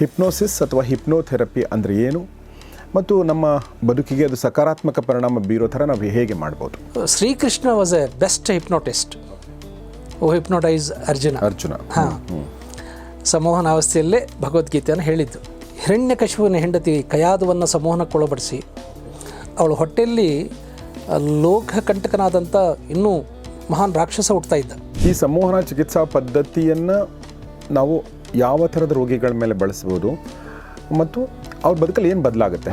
Hypnosis ಅಥವಾ hypnotherapy ಅಂದರೆ ಏನು? ಮತ್ತು ನಮ್ಮ ಬದುಕಿಗೆ ಅದು ಸಕಾರಾತ್ಮಕ ಪರಿಣಾಮ ಬೀರೋ ಥರ ನಾವು ಹೇಗೆ ಮಾಡ್ಬೋದು? Srikrishna was a best hypnotist who hypnotise Arjuna. Arjuna. ಹಾಂ. ಸಂಮೋಹನಾವಸ್ಥೆಯಲ್ಲೇ ಭಗವದ್ಗೀತೆಯನ್ನು ಹೇಳಿದ್ದು. ಹಿರಣ್ಯಕಶಿಪುವಿನ ಹೆಂಡತಿ ಕಯಾದವನ್ನು ಸಮೋಹನಕ್ಕೊಳಪಡಿಸಿ ಅವಳು ಹೊಟ್ಟೆಯಲ್ಲಿ ಲೋಕಕಂಟಕನಾದಂಥ ಇನ್ನೂ ಮಹಾನ್ ರಾಕ್ಷಸ ಹುಟ್ಟುತ್ತಾ ಇದ್ದ. ಈ ಸಮೋಹನ ಚಿಕಿತ್ಸಾ ಪದ್ಧತಿಯನ್ನು ನಾವು ಯಾವ ಥರದ ರೋಗಿಗಳ ಮೇಲೆ ಬಳಸ್ಬೋದು ಮತ್ತು ಅವ್ರ ಬದುಕಲ್ಲಿ ಏನು ಬದಲಾಗುತ್ತೆ?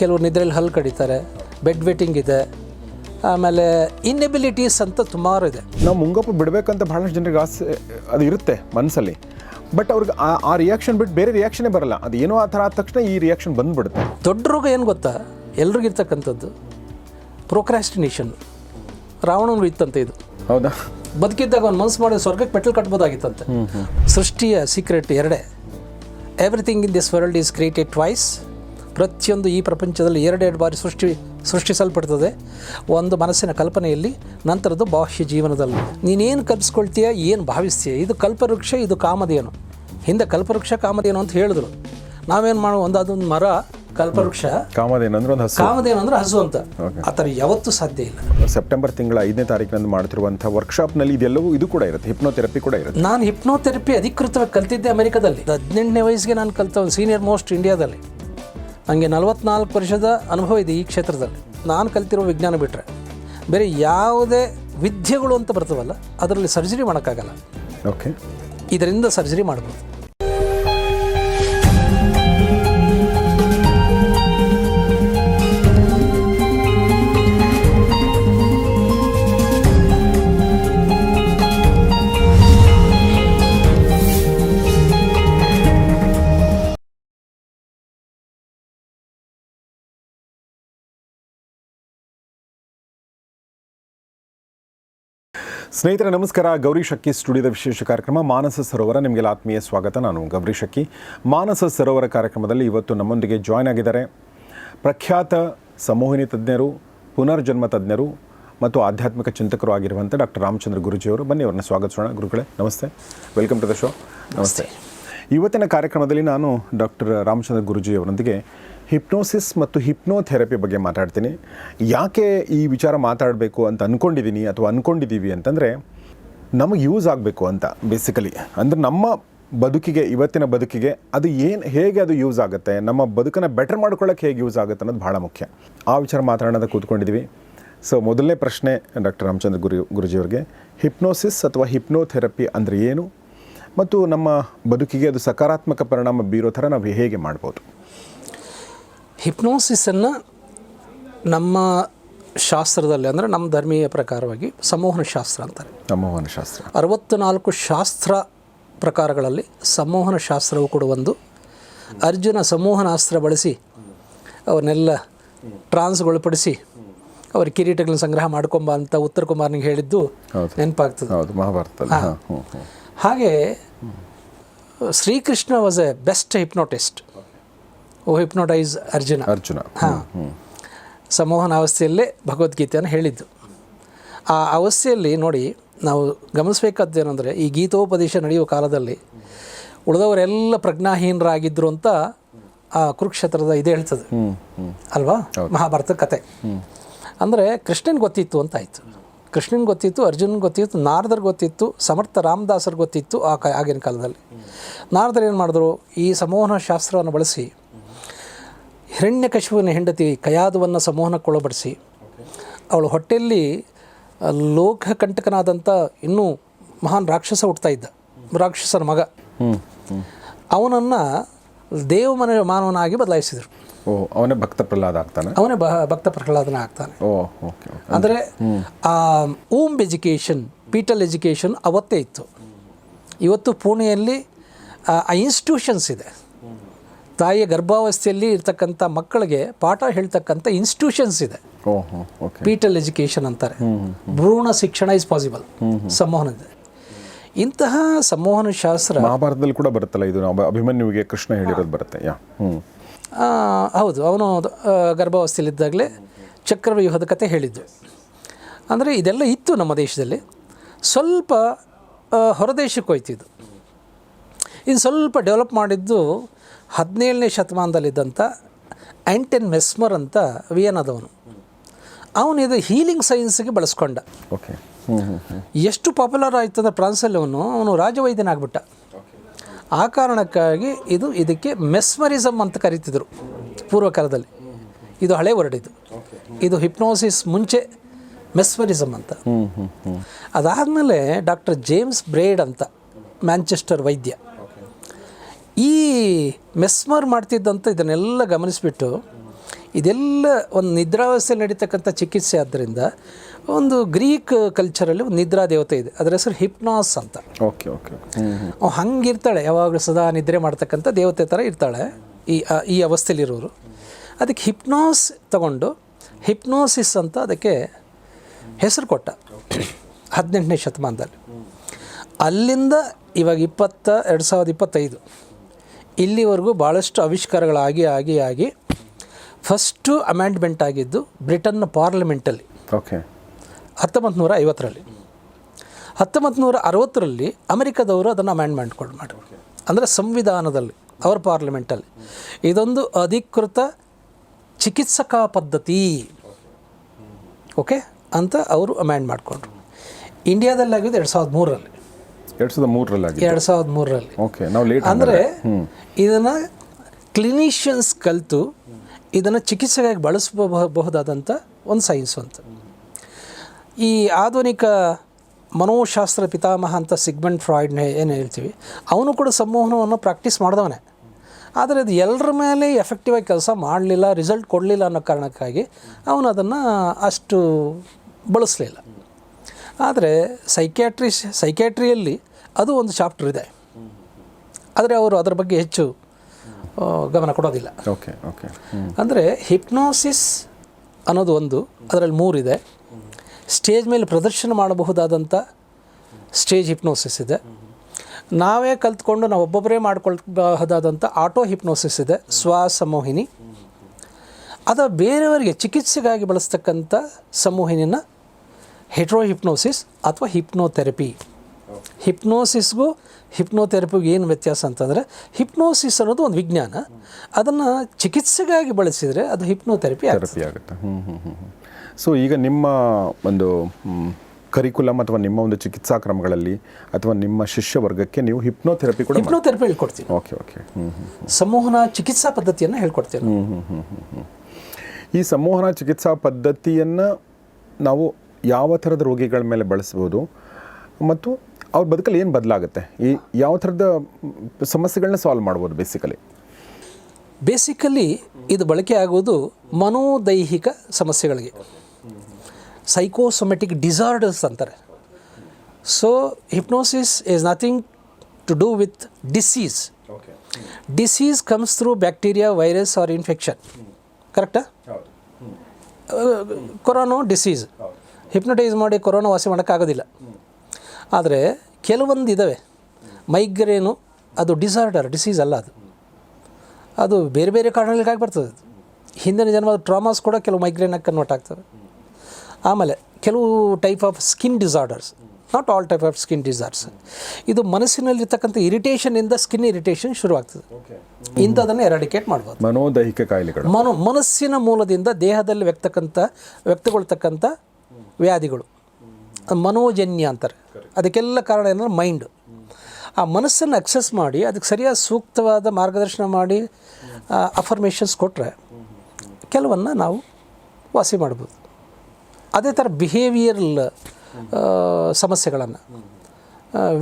ಕೆಲವರು ನಿದ್ರೆಯಲ್ಲಿ ಹಲ್ಲು ಕಡಿತಾರೆ ಬೆಡ್ ವೆಟ್ಟಿಂಗ್ ಇದೆ ಆಮೇಲೆ ಇನ್ಎಬಿಲಿಟೀಸ್ ಅಂತ ಸುಮಾರು ಇದೆ. ನಾವು ಮುಂಗಪ್ಪು ಬಿಡಬೇಕಂತ ಭಾಳಷ್ಟು ಜನರಿಗೆ ಆಸೆ ಅದು ಇರುತ್ತೆ ಮನಸ್ಸಲ್ಲಿ ಬಟ್ ಅವ್ರಿಗೆ ಆ ಆ ರಿಯಾಕ್ಷನ್ ಬಿಟ್ಟು ಬೇರೆ ರಿಯಾಕ್ಷನೇ ಬರಲ್ಲ. ಅದು ಏನೋ ಆ ಥರ ಆದ ತಕ್ಷಣ ಈ ರಿಯಾಕ್ಷನ್ ಬಂದ್ಬಿಡುತ್ತೆ. ದೊಡ್ಡ ರೋಗ ಏನು ಗೊತ್ತಾ? ಎಲ್ರಿಗಿರ್ತಕ್ಕಂಥದ್ದು ಪ್ರೊಕ್ರಾಸ್ಟಿನೇಷನ್ ರಾವಣನ ಇತ್ತಂತೆ ಇದು. ಹೌದಾ? ಬದುಕಿದ್ದಾಗ ಒಂದು ಮನಸ್ಸು ಮಾಡಿ ಸ್ವರ್ಗಕ್ಕೆ ಮೆಟ್ಲು ಕಟ್ಬೋದಾಗಿತ್ತಂತೆ. ಸೃಷ್ಟಿಯ ಸೀಕ್ರೆಟ್ ಎರಡೇ. Everything in this world is created twice ಪ್ರತಿಯೊಂದು ಈ ಪ್ರಪಂಚದಲ್ಲಿ ಎರಡೆರಡು ಬಾರಿ ಸೃಷ್ಟಿ ಸೃಷ್ಟಿಸಲ್ಪಡ್ತದೆ. ಒಂದು ಮನಸ್ಸಿನ ಕಲ್ಪನೆಯಲ್ಲಿ ನಂತರದ್ದು ಬಾಹ್ಯ ಜೀವನದಲ್ಲಿ. ನೀನೇನು ಕಲ್ಪಿಸ್ಕೊಳ್ತೀಯ ಏನು ಭಾವಿಸ್ತೀಯ? ಇದು ಕಲ್ಪವೃಕ್ಷ ಇದು ಕಾಮಧೇನು. ಹಿಂದೆ ಕಲ್ಪವೃಕ್ಷ ಕಾಮಧೇನು ಅಂತ ಹೇಳಿದ್ರು. ನಾವೇನು ಮಾಡೋ ಒಂದು ಅದೊಂದು ಮರ ಕಲ್ಪವೃಕ್ಷ. ಕಾಮದೇನಂದ್ರೆ ಒಂದು ಹಸು. ಕಾಮಧೇನು ಅಂದ್ರೆ ಹಸು ಅಂತ. ಆ ಥರ ಯಾವತ್ತೂ ಸಾಧ್ಯ ಇಲ್ಲ. ಸೆಪ್ಟೆಂಬರ್ ತಿಂಗಳ ಐದನೇ ತಾರೀಕಿನಂದು ಮಾಡ್ತಿರುವಂಥ ವರ್ಕ್ಶಾಪ್ನಲ್ಲಿ ಇದೆಲ್ಲವೂ ಇದು ಕೂಡ ಇರುತ್ತೆ ಹಿಪ್ನೋಥೆರಪಿ ಕೂಡ ಇರುತ್ತೆ. ನಾನು ಹಿಪ್ನೋಥೆರಪಿ ಅಧಿಕೃತವಾಗಿ ಕಲ್ತಿದ್ದೆ ಅಮೆರಿಕದಲ್ಲಿ. ಹದಿನೆಂಟನೇ ವಯಸ್ಸಿಗೆ ನಾನು ಕಲಿತ ಸೀನಿಯರ್ ಮೋಸ್ಟ್ ಇಂಡಿಯಾದಲ್ಲಿ ನನಗೆ ನಲವತ್ನಾಲ್ಕು ವರ್ಷದ ಅನುಭವ ಇದೆ ಈ ಕ್ಷೇತ್ರದಲ್ಲಿ. ನಾನು ಕಲ್ತಿರೋ ವಿಜ್ಞಾನ ಬಿಟ್ಟರೆ ಬೇರೆ ಯಾವುದೇ ವಿದ್ಯೆಗಳು ಅಂತ ಬರ್ತವಲ್ಲ ಅದರಲ್ಲಿ ಸರ್ಜರಿ ಮಾಡೋಕ್ಕಾಗಲ್ಲ. ಓಕೆ ಇದರಿಂದ ಸರ್ಜರಿ ಮಾಡ್ಬೋದು. ಸ್ನೇಹಿತರೆ, ನಮಸ್ಕಾರ. ಗೌರಿ ಶಕ್ಕಿ ಸ್ಟುಡಿಯೋದ ವಿಶೇಷ ಕಾರ್ಯಕ್ರಮ ಮಾನಸ ಸರೋವರ. ನಿಮಗೆಲ್ಲ ಆತ್ಮೀಯ ಸ್ವಾಗತ. ನಾನು ಗೌರಿ ಶಕ್ಕಿ ಮಾನಸ ಸರೋವರ ಕಾರ್ಯಕ್ರಮದಲ್ಲಿ ಇವತ್ತು ನಮ್ಮೊಂದಿಗೆ ಜಾಯ್ನ್ ಆಗಿದ್ದಾರೆ ಪ್ರಖ್ಯಾತ ಸಮೋಹಿನಿ ತಜ್ಞರು, ಪುನರ್ಜನ್ಮ ತಜ್ಞರು ಮತ್ತು ಆಧ್ಯಾತ್ಮಿಕ ಚಿಂತಕರು ಆಗಿರುವಂಥ ಡಾಕ್ಟರ್ ರಾಮಚಂದ್ರ ಗುರುಜಿಯವರು. ಬನ್ನಿ ಅವ್ರನ್ನ ಸ್ವಾಗತಿಸೋಣ. ಗುರುಗಳೇ, ನಮಸ್ತೆ. ವೆಲ್ಕಮ್ ಟು ದ ಶೋ ನಮಸ್ತೆ. ಇವತ್ತಿನ ಕಾರ್ಯಕ್ರಮದಲ್ಲಿ ನಾನು ಡಾಕ್ಟರ್ ರಾಮಚಂದ್ರ ಗುರುಜಿ ಅವರೊಂದಿಗೆ ಹಿಪ್ನೋಸಿಸ್ ಮತ್ತು ಹಿಪ್ನೋಥೆರಪಿ ಬಗ್ಗೆ ಮಾತಾಡ್ತೀನಿ. ಯಾಕೆ ಈ ವಿಚಾರ ಮಾತಾಡಬೇಕು ಅಂತ ಅಂದ್ಕೊಂಡಿದ್ದೀನಿ ಅಥವಾ ಅಂದ್ಕೊಂಡಿದ್ದೀವಿ ಅಂತಂದರೆ ನಮಗೆ ಯೂಸ್ ಆಗಬೇಕು ಅಂತ ಬೇಸಿಕಲಿ ಅಂದರೆ ನಮ್ಮ ಬದುಕಿಗೆ, ಇವತ್ತಿನ ಬದುಕಿಗೆ ಅದು ಏನು, ಹೇಗೆ ಅದು ಯೂಸ್ ಆಗುತ್ತೆ, ನಮ್ಮ ಬದುಕನ್ನು ಬೆಟರ್ ಮಾಡ್ಕೊಳ್ಳೋಕೆ ಹೇಗೆ ಯೂಸ್ ಆಗುತ್ತೆ ಅನ್ನೋದು ಭಾಳ ಮುಖ್ಯ. ಆ ವಿಚಾರ ಮಾತಾಡೋಣ ಕೂತ್ಕೊಂಡಿದ್ದೀವಿ ಸೊ ಮೊದಲನೇ ಪ್ರಶ್ನೆ ಡಾಕ್ಟರ್ ರಾಮಚಂದ್ರ ಗುರು, ಗುರುಜಿಯವ್ರಿಗೆ, ಹಿಪ್ನೋಸಿಸ್ ಅಥವಾ ಹಿಪ್ನೋಥೆರಪಿ ಅಂದರೆ ಏನು? ಮತ್ತು ನಮ್ಮ ಬದುಕಿಗೆ ಅದು ಸಕಾರಾತ್ಮಕ ಪರಿಣಾಮ ಬೀರೋ ಥರ ನಾವು ಹೇಗೆ ಮಾಡ್ಬೋದು? ಹಿಪ್ನೋಸಿಸನ್ನು ನಮ್ಮ ಶಾಸ್ತ್ರದಲ್ಲಿ ಅಂದರೆ ನಮ್ಮ ಧರ್ಮೀಯ ಪ್ರಕಾರವಾಗಿ ಸಂಮೋಹನ ಶಾಸ್ತ್ರ ಅಂತಾರೆ. ಸಂಮೋಹನ ಶಾಸ್ತ್ರ. ಅರವತ್ತು ನಾಲ್ಕು ಶಾಸ್ತ್ರ ಪ್ರಕಾರಗಳಲ್ಲಿ ಸಂಮೋಹನ ಶಾಸ್ತ್ರವು ಕೂಡ ಒಂದು. ಅರ್ಜುನ ಸಂಮೋಹನಾಸ್ತ್ರ ಬಳಸಿ ಅವನ್ನೆಲ್ಲ ಟ್ರಾನ್ಸ್ಗೊಳಪಡಿಸಿ ಅವ್ರ ಕಿರೀಟಗಳನ್ನ ಸಂಗ್ರಹ ಮಾಡ್ಕೊಂಬ ಅಂತ ಉತ್ತರ ಕುಮಾರ್ನಿಗೆ ಹೇಳಿದ್ದು ನೆನಪಾಗ್ತದೆ. ಹೌದು ಹಾಗೆ Srikrishna was a best hypnotist who hypnotise Arjuna. Arjuna. ಹಾಂ. ಸಂಮೋಹನಾವಸ್ಥೆಯಲ್ಲೇ ಭಗವದ್ಗೀತೆಯನ್ನು ಹೇಳಿದ್ದು. ಆ ಅವಸ್ಥೆಯಲ್ಲಿ ನೋಡಿ ನಾವು ಗಮನಿಸಬೇಕಾದ್ದೇನೆಂದರೆ ಈ ಗೀತೋಪದೇಶ ನಡೆಯುವ ಕಾಲದಲ್ಲಿ ಉಳಿದವರೆಲ್ಲ ಪ್ರಜ್ಞಾಹೀನರಾಗಿದ್ದರು ಅಂತ ಆ ಕುರುಕ್ಷೇತ್ರದ ಇದು ಹೇಳ್ತದೆ. ಅಲ್ವಾ? ಮಹಾಭಾರತ ಕತೆ. ಅಂದರೆ ಕೃಷ್ಣನ್ ಗೊತ್ತಿತ್ತು ಅಂತ ಆಯಿತು. ಕೃಷ್ಣನ್ ಗೊತ್ತಿತ್ತು ಅರ್ಜುನ್ ಗೊತ್ತಿತ್ತು ನಾರದರ್ ಗೊತ್ತಿತ್ತು ಸಮರ್ಥ ರಾಮದಾಸರ್ ಗೊತ್ತಿತ್ತು ಆ ಕ ಆಗಿನ ಕಾಲದಲ್ಲಿ. ನಾರದರು ಏನು ಮಾಡಿದ್ರು ಈ ಸಮೋಹನ ಶಾಸ್ತ್ರವನ್ನು ಬಳಸಿ ಹಿರಣ್ಯಕಶಿಪುವಿನ ಹೆಂಡತಿ ಕಯಾದವನ್ನು ಸಮೋಹನಕ್ಕೊಳಬಡಿಸಿ ಅವಳು ಹೊಟ್ಟೆಯಲ್ಲಿ ಲೋಕಕಂಟಕನಾದಂಥ ಇನ್ನೂ ಮಹಾನ್ ರಾಕ್ಷಸ ಹುಟ್ತಾ ಇದ್ದ ರಾಕ್ಷಸನ ಮಗ. ಅವನನ್ನು ದೇವ ಅವನನ್ನು ದೇವಮನ ಮಾನವನಾಗಿ ಬದಲಾಯಿಸಿದರು. ಓ ಅವನೇ ಭಕ್ತ ಪ್ರಹ್ಲಾದ ಆಗ್ತಾನೆ ಅವನೇ ಭಕ್ತ ಪ್ರಹ್ಲಾದನ ಆಗ್ತಾನೆ ಓ ಓಕೆ ಅಂದರೆ ಆ ಓಮ್ ಎಜುಕೇಷನ್ ಪೀಟಲ್ ಎಜುಕೇಷನ್ ಅವತ್ತೇ ಇತ್ತು. ಇವತ್ತು ಪುಣೆಯಲ್ಲಿ ಆ ಇನ್ಸ್ಟಿಟ್ಯೂಷನ್ಸ್ ಇದೆ. ತಾಯಿಯ ಗರ್ಭಾವಸ್ಥೆಯಲ್ಲಿ ಇರ್ತಕ್ಕಂಥ ಮಕ್ಕಳಿಗೆ ಪಾಠ ಹೇಳ್ತಕ್ಕಂಥ ಇನ್ಸ್ಟಿಟ್ಯೂಷನ್ಸ್ ಇದೆ. ಪೀಟಲ್ ಎಜುಕೇಷನ್ ಅಂತಾರೆ. ಭ್ರೂಣ ಶಿಕ್ಷಣ ಇಸ್ ಪಾಸಿಬಲ್ ಸಂಮೋಹನ ಇದೆ. ಇಂತಹ ಸಂಮೋಹನ ಶಾಸ್ತ್ರ ಮಹಾಭಾರತದಲ್ಲಿ ಕೂಡ ಬರುತ್ತಲ್ಲ ಇದು? ಅಭಿಮನ್ಯುವಿಗೆ ಕೃಷ್ಣ ಹೇಳಿರೋದು ಬರುತ್ತೆ. ಯಾ ಹ್ಞೂ ಹೌದು ಅವನು ಗರ್ಭಾವಸ್ಥೆಯಲ್ಲಿದ್ದಾಗಲೇ ಚಕ್ರವ್ಯೂಹದ ಕತೆ ಹೇಳಿದ್ದು. ಅಂದರೆ ಇದೆಲ್ಲ ಇತ್ತು ನಮ್ಮ ದೇಶದಲ್ಲಿ. ಸ್ವಲ್ಪ ಹೊರದೇಶಕ್ಕೆ ಹೋಯ್ತು ಇದು ಇನ್ನು ಸ್ವಲ್ಪ ಡೆವಲಪ್ ಮಾಡಿದ್ದು ಹದಿನೇಳನೇ ಶತಮಾನದಲ್ಲಿದ್ದಂಥ ಆ್ಯಂಟೆನ್ ಮೆಸ್ಮರ್ ಅಂತ ವಿಯನಾದವನು. ಅವನು ಇದು ಹೀಲಿಂಗ್ ಸೈನ್ಸ್ಗೆ ಬಳಸ್ಕೊಂಡ. ಓಕೆ. ಎಷ್ಟು ಪಾಪ್ಯುಲರ್ ಆಯಿತು ಅಂದರೆ ಫ್ರಾನ್ಸಲ್ಲಿ ಅವನು ಅವನು ರಾಜವೈದ್ಯನಾಗ್ಬಿಟ್ಟ. ಆ ಕಾರಣಕ್ಕಾಗಿ ಇದು ಇದಕ್ಕೆ ಮೆಸ್ಮರಿಸಮ್ ಅಂತ ಕರೀತಿದ್ರು ಪೂರ್ವಕಾಲದಲ್ಲಿ. ಇದು ಹಳೆ ವರ್ಡ್ ಇದು. ಹಿಪ್ನೋಸಿಸ್ ಮುಂಚೆ ಮೆಸ್ಮರಿಸಮ್ ಅಂತ. ಅದಾದಮೇಲೆ ಡಾಕ್ಟರ್ ಜೇಮ್ಸ್ ಬ್ರೇಡ್ ಅಂತ ಮ್ಯಾಂಚೆಸ್ಟರ್ ವೈದ್ಯ. ಈ ಮೆಸ್ಮರ್ ಮಾಡ್ತಿದ್ದಂಥ ಇದನ್ನೆಲ್ಲ ಗಮನಿಸಿಬಿಟ್ಟು ಇದೆಲ್ಲ ಒಂದು ನಿದ್ರಾವಸ್ಥೆಯಲ್ಲಿ ನಡೀತಕ್ಕಂಥ ಚಿಕಿತ್ಸೆ ಆದ್ದರಿಂದ ಒಂದು ಗ್ರೀಕ್ ಕಲ್ಚರಲ್ಲಿ ಒಂದು ನಿದ್ರಾ ದೇವತೆ ಇದೆ. ಅದರ ಹೆಸರು ಹಿಪ್ನಾಸ್ ಅಂತ. ಓಕೆ ಓಕೆ ಹ್ಞೂ ಹ್ಞೂ ಅವ್ ಹಂಗಿರ್ತಾಳೆ ಯಾವಾಗಲೂ ಸದಾ ನಿದ್ರೆ ಮಾಡ್ತಕ್ಕಂಥ ದೇವತೆ ಥರ ಇರ್ತಾಳೆ ಈ ಈ ಅವಸ್ಥೆಯಲ್ಲಿರೋರು. ಅದಕ್ಕೆ ಹಿಪ್ನಾಸ್ ತಗೊಂಡು ಹಿಪ್ನೋಸಿಸ್ ಅಂತ ಅದಕ್ಕೆ ಹೆಸರು ಕೊಟ್ಟ. ಹದಿನೆಂಟನೇ ಶತಮಾನದಲ್ಲಿ. ಅಲ್ಲಿಂದ ಇವಾಗ ಇಪ್ಪತ್ತ ಎರಡು ಸಾವಿರದ ಇಪ್ಪತ್ತೈದು. ಇಲ್ಲಿವರೆಗೂ ಭಾಳಷ್ಟು ಆವಿಷ್ಕಾರಗಳಾಗಿ ಆಗಿ ಆಗಿ ಫಸ್ಟು ಅಮೆಂಡ್ಮೆಂಟ್ ಆಗಿದ್ದು ಬ್ರಿಟನ್ನ ಪಾರ್ಲಿಮೆಂಟಲ್ಲಿ ಓಕೆ ಹತ್ತೊಂಬತ್ತು ನೂರ ಐವತ್ತರಲ್ಲಿ ಹತ್ತೊಂಬತ್ತು ನೂರ ಅರವತ್ತರಲ್ಲಿ ಅಮೆರಿಕದವರು ಅದನ್ನು ಅಮೆಂಡ್ಮೆಂಟ್ ಕೊಡ್ ಮಾಡಿ ಅಂದರೆ ಸಂವಿಧಾನದಲ್ಲಿ ಅವರ ಪಾರ್ಲಿಮೆಂಟಲ್ಲಿ ಇದೊಂದು ಅಧಿಕೃತ ಚಿಕಿತ್ಸಕಾ ಪದ್ಧತಿ. ಓಕೆ ಅಂತ ಅವರು ಅಮೆಂಡ್ ಮಾಡಿಕೊಂಡ್ರು. ಇಂಡಿಯಾದಲ್ಲಿ ಆಗಿದ್ದು ಎರಡು ಸಾವಿರದ ಮೂರರಲ್ಲಿ. ಎರಡು ಸಾವಿರದ ಮೂರರಲ್ಲಿ ಎರಡು ಸಾವಿರದ ಮೂರರಲ್ಲಿ. ಓಕೆ ನಾವು ಲೇಟ್ ಅಂದರೆ ಇದನ್ನು ಕ್ಲಿನಿಷಿಯನ್ಸ್ ಕಲಿತು ಇದನ್ನು ಚಿಕಿತ್ಸೆಗಾಗಿ ಬಳಸಬಹುದಾದಂಥ ಒಂದು ಸೈನ್ಸ್ ಅಂತ. ಈ ಆಧುನಿಕ ಮನೋಶಾಸ್ತ್ರ ಪಿತಾಮಹ ಅಂತ ಸಿಗ್ಮೆಂಟ್ ಫ್ರಾಯ್ಡ್ನ ಏನು ಹೇಳ್ತೀವಿ ಅವನು ಕೂಡ ಸಂವಹನವನ್ನು ಪ್ರಾಕ್ಟೀಸ್ ಮಾಡಿದವನೇ. ಆದರೆ ಅದು ಎಲ್ಲರ ಮೇಲೆ ಎಫೆಕ್ಟಿವ್ ಆಗಿ ಕೆಲಸ ಮಾಡಲಿಲ್ಲ ರಿಸಲ್ಟ್ ಕೊಡಲಿಲ್ಲ ಅನ್ನೋ ಕಾರಣಕ್ಕಾಗಿ ಅವನು ಅದನ್ನು ಅಷ್ಟು ಬಳಸಲಿಲ್ಲ. ಆದರೆ ಸೈಕ್ಯಾಟ್ರಿ ಸೈಕ್ಯಾಟ್ರಿಯಲ್ಲಿ ಅದು ಒಂದು ಚಾಪ್ಟರ್ ಇದೆ. ಆದರೆ ಅವರು ಅದರ ಬಗ್ಗೆ ಹೆಚ್ಚು ಗಮನ ಕೊಡೋದಿಲ್ಲ. ಓಕೆ ಓಕೆ ಅಂದರೆ ಹಿಪ್ನೋಸಿಸ್ ಅನ್ನೋದು ಒಂದು ಅದರಲ್ಲಿ ಮೂರಿದೆ. ಸ್ಟೇಜ್ ಮೇಲೆ ಪ್ರದರ್ಶನ ಮಾಡಬಹುದಾದಂಥ ಸ್ಟೇಜ್ ಹಿಪ್ನೋಸಿಸ್ ಇದೆ. ನಾವೇ ಕಲ್ತ್ಕೊಂಡು ನಾವು ಒಬ್ಬೊಬ್ಬರೇ ಮಾಡ್ಕೊಳ್ಬಹುದಾದಂಥ ಆಟೋ ಹಿಪ್ನೋಸಿಸ್ ಇದೆ ಸ್ವಸಮೋಹಿನಿ ಅದು ಬೇರೆಯವರಿಗೆ ಚಿಕಿತ್ಸೆಗಾಗಿ ಬಳಸ್ತಕ್ಕಂಥ ಸಮೋಹಿನಿನ ಹೆಟ್ರೋ ಹಿಪ್ನೋಸಿಸ್ ಅಥವಾ ಹಿಪ್ನೋಥೆರಪಿ. ಹಿಪ್ನೋಸಿಸ್ಗೂ ಹಿಪ್ನೋಥೆರಪಿಗೂ ಏನು ವ್ಯತ್ಯಾಸ ಅಂತಂದರೆ ಹಿಪ್ನೋಸಿಸ್ ಅನ್ನೋದು ಒಂದು ವಿಜ್ಞಾನ. ಅದನ್ನು ಚಿಕಿತ್ಸೆಗಾಗಿ ಬಳಸಿದರೆ ಅದು ಹಿಪ್ನೋಥೆರಪಿ ಆಗುತ್ತೆ. ಸೊ ಈಗ ನಿಮ್ಮ ಒಂದು ಕರಿಕುಲಮ್ ಅಥವಾ ನಿಮ್ಮ ಒಂದು ಚಿಕಿತ್ಸಾ ಕ್ರಮಗಳಲ್ಲಿ ಅಥವಾ ನಿಮ್ಮ ಶಿಷ್ಯ ವರ್ಗಕ್ಕೆ ನೀವು ಹಿಪ್ನೋಥೆರಪಿ ಕೂಡ ಹಿಪ್ನೋಥೆರಪಿ ಹೇಳ್ಕೊಡ್ತೀನಿ. ಓಕೆ ಓಕೆ ಸಂಮೋಹನ ಚಿಕಿತ್ಸಾ ಪದ್ಧತಿಯನ್ನು ಹೇಳ್ಕೊಡ್ತೀನಿ. ಈ ಸಂಮೋಹನ ಚಿಕಿತ್ಸಾ ಪದ್ಧತಿಯನ್ನು ನಾವು ಯಾವ ಥರದ ರೋಗಿಗಳ ಮೇಲೆ ಬಳಸ್ಬೋದು ಮತ್ತು ಅವ್ರ ಬದುಕಲ್ಲಿ ಏನು ಬದಲಾಗುತ್ತೆ? ಈ ಯಾವ ಥರದ ಸಮಸ್ಯೆಗಳನ್ನ ಸಾಲ್ವ್ ಮಾಡ್ಬೋದು ಬೇಸಿಕಲಿ ಬೇಸಿಕಲಿ ಇದು ಬಳಕೆ ಆಗೋದು ಮನೋದೈಹಿಕ ಸಮಸ್ಯೆಗಳಿಗೆ. ಸೈಕೋಸೊಮೆಟಿಕ್ ಡಿಸಾರ್ಡರ್ಸ್ ಅಂತಾರೆ. So hypnosis is nothing to do with disease disease comes through bacteria virus or infection ಕರೆಕ್ಟಾ ಕೊರೋನೋ ಡಿಸೀಸ್ ಹಿಪ್ನಟೈಸ್ ಮಾಡಿ ಕೊರೋನಾ ವಾಸಿ ಮಾಡೋಕ್ಕಾಗೋದಿಲ್ಲ. ಆದರೆ ಕೆಲವೊಂದು ಇದ್ದಾವೆ ಮೈಗ್ರೇನು ಅದು ಡಿಸಾರ್ಡರ್ ಡಿಸೀಸ್ ಅಲ್ಲ ಅದು. ಅದು ಬೇರೆ ಬೇರೆ ಕಾರಣಗಳಿಗಾಗಿ ಬರ್ತದೆ. ಹಿಂದಿನ ಜನ್ಮದ ಟ್ರಾಮಾಸ್ ಕೂಡ ಕೆಲವು ಮೈಗ್ರೇನಾಗಿ ಕನ್ವರ್ಟ್ ಆಗ್ತವೆ. ಆಮೇಲೆ ಕೆಲವು type of skin disorders not all type of skin disorders ಇದು ಮನಸ್ಸಿನಲ್ಲಿರ್ತಕ್ಕಂಥ ಇರಿಟೇಷನಿಂದ ಸ್ಕಿನ್ ಇರಿಟೇಷನ್ ಶುರುವಾಗ್ತದೆ. ಇಂಥದನ್ನು ಎರಾಡಿಕೇಟ್ ಮಾಡ್ಬೋದು. ಮನೋದೈಹಿಕ ಕಾಯಿಲೆಗಳು. ಮನೋ ಮನಸ್ಸಿನ ಮೂಲದಿಂದ ದೇಹದಲ್ಲಿ ವ್ಯಕ್ತಕ್ಕಂಥ ವ್ಯಕ್ತಗೊಳ್ತಕ್ಕಂಥ ವ್ಯಾಧಿಗಳು. ಮನೋಜನ್ಯ ಅಂತಾರೆ. ಅದಕ್ಕೆಲ್ಲ ಕಾರಣ ಏನಂದ್ರೆ ಮೈಂಡ್ ಆ ಮನಸ್ಸನ್ನು ಅಕ್ಸೆಸ್ ಮಾಡಿ ಅದಕ್ಕೆ ಸರಿಯಾದ ಸೂಕ್ತವಾದ ಮಾರ್ಗದರ್ಶನ ಮಾಡಿ ಅಫರ್ಮೇಷನ್ಸ್ ಕೊಟ್ಟರೆ ಕೆಲವನ್ನು ನಾವು ವಾಸಿ ಮಾಡ್ಬೋದು. ಅದೇ ಥರ ಬಿಹೇವಿಯರಲ್ ಸಮಸ್ಯೆಗಳನ್ನು.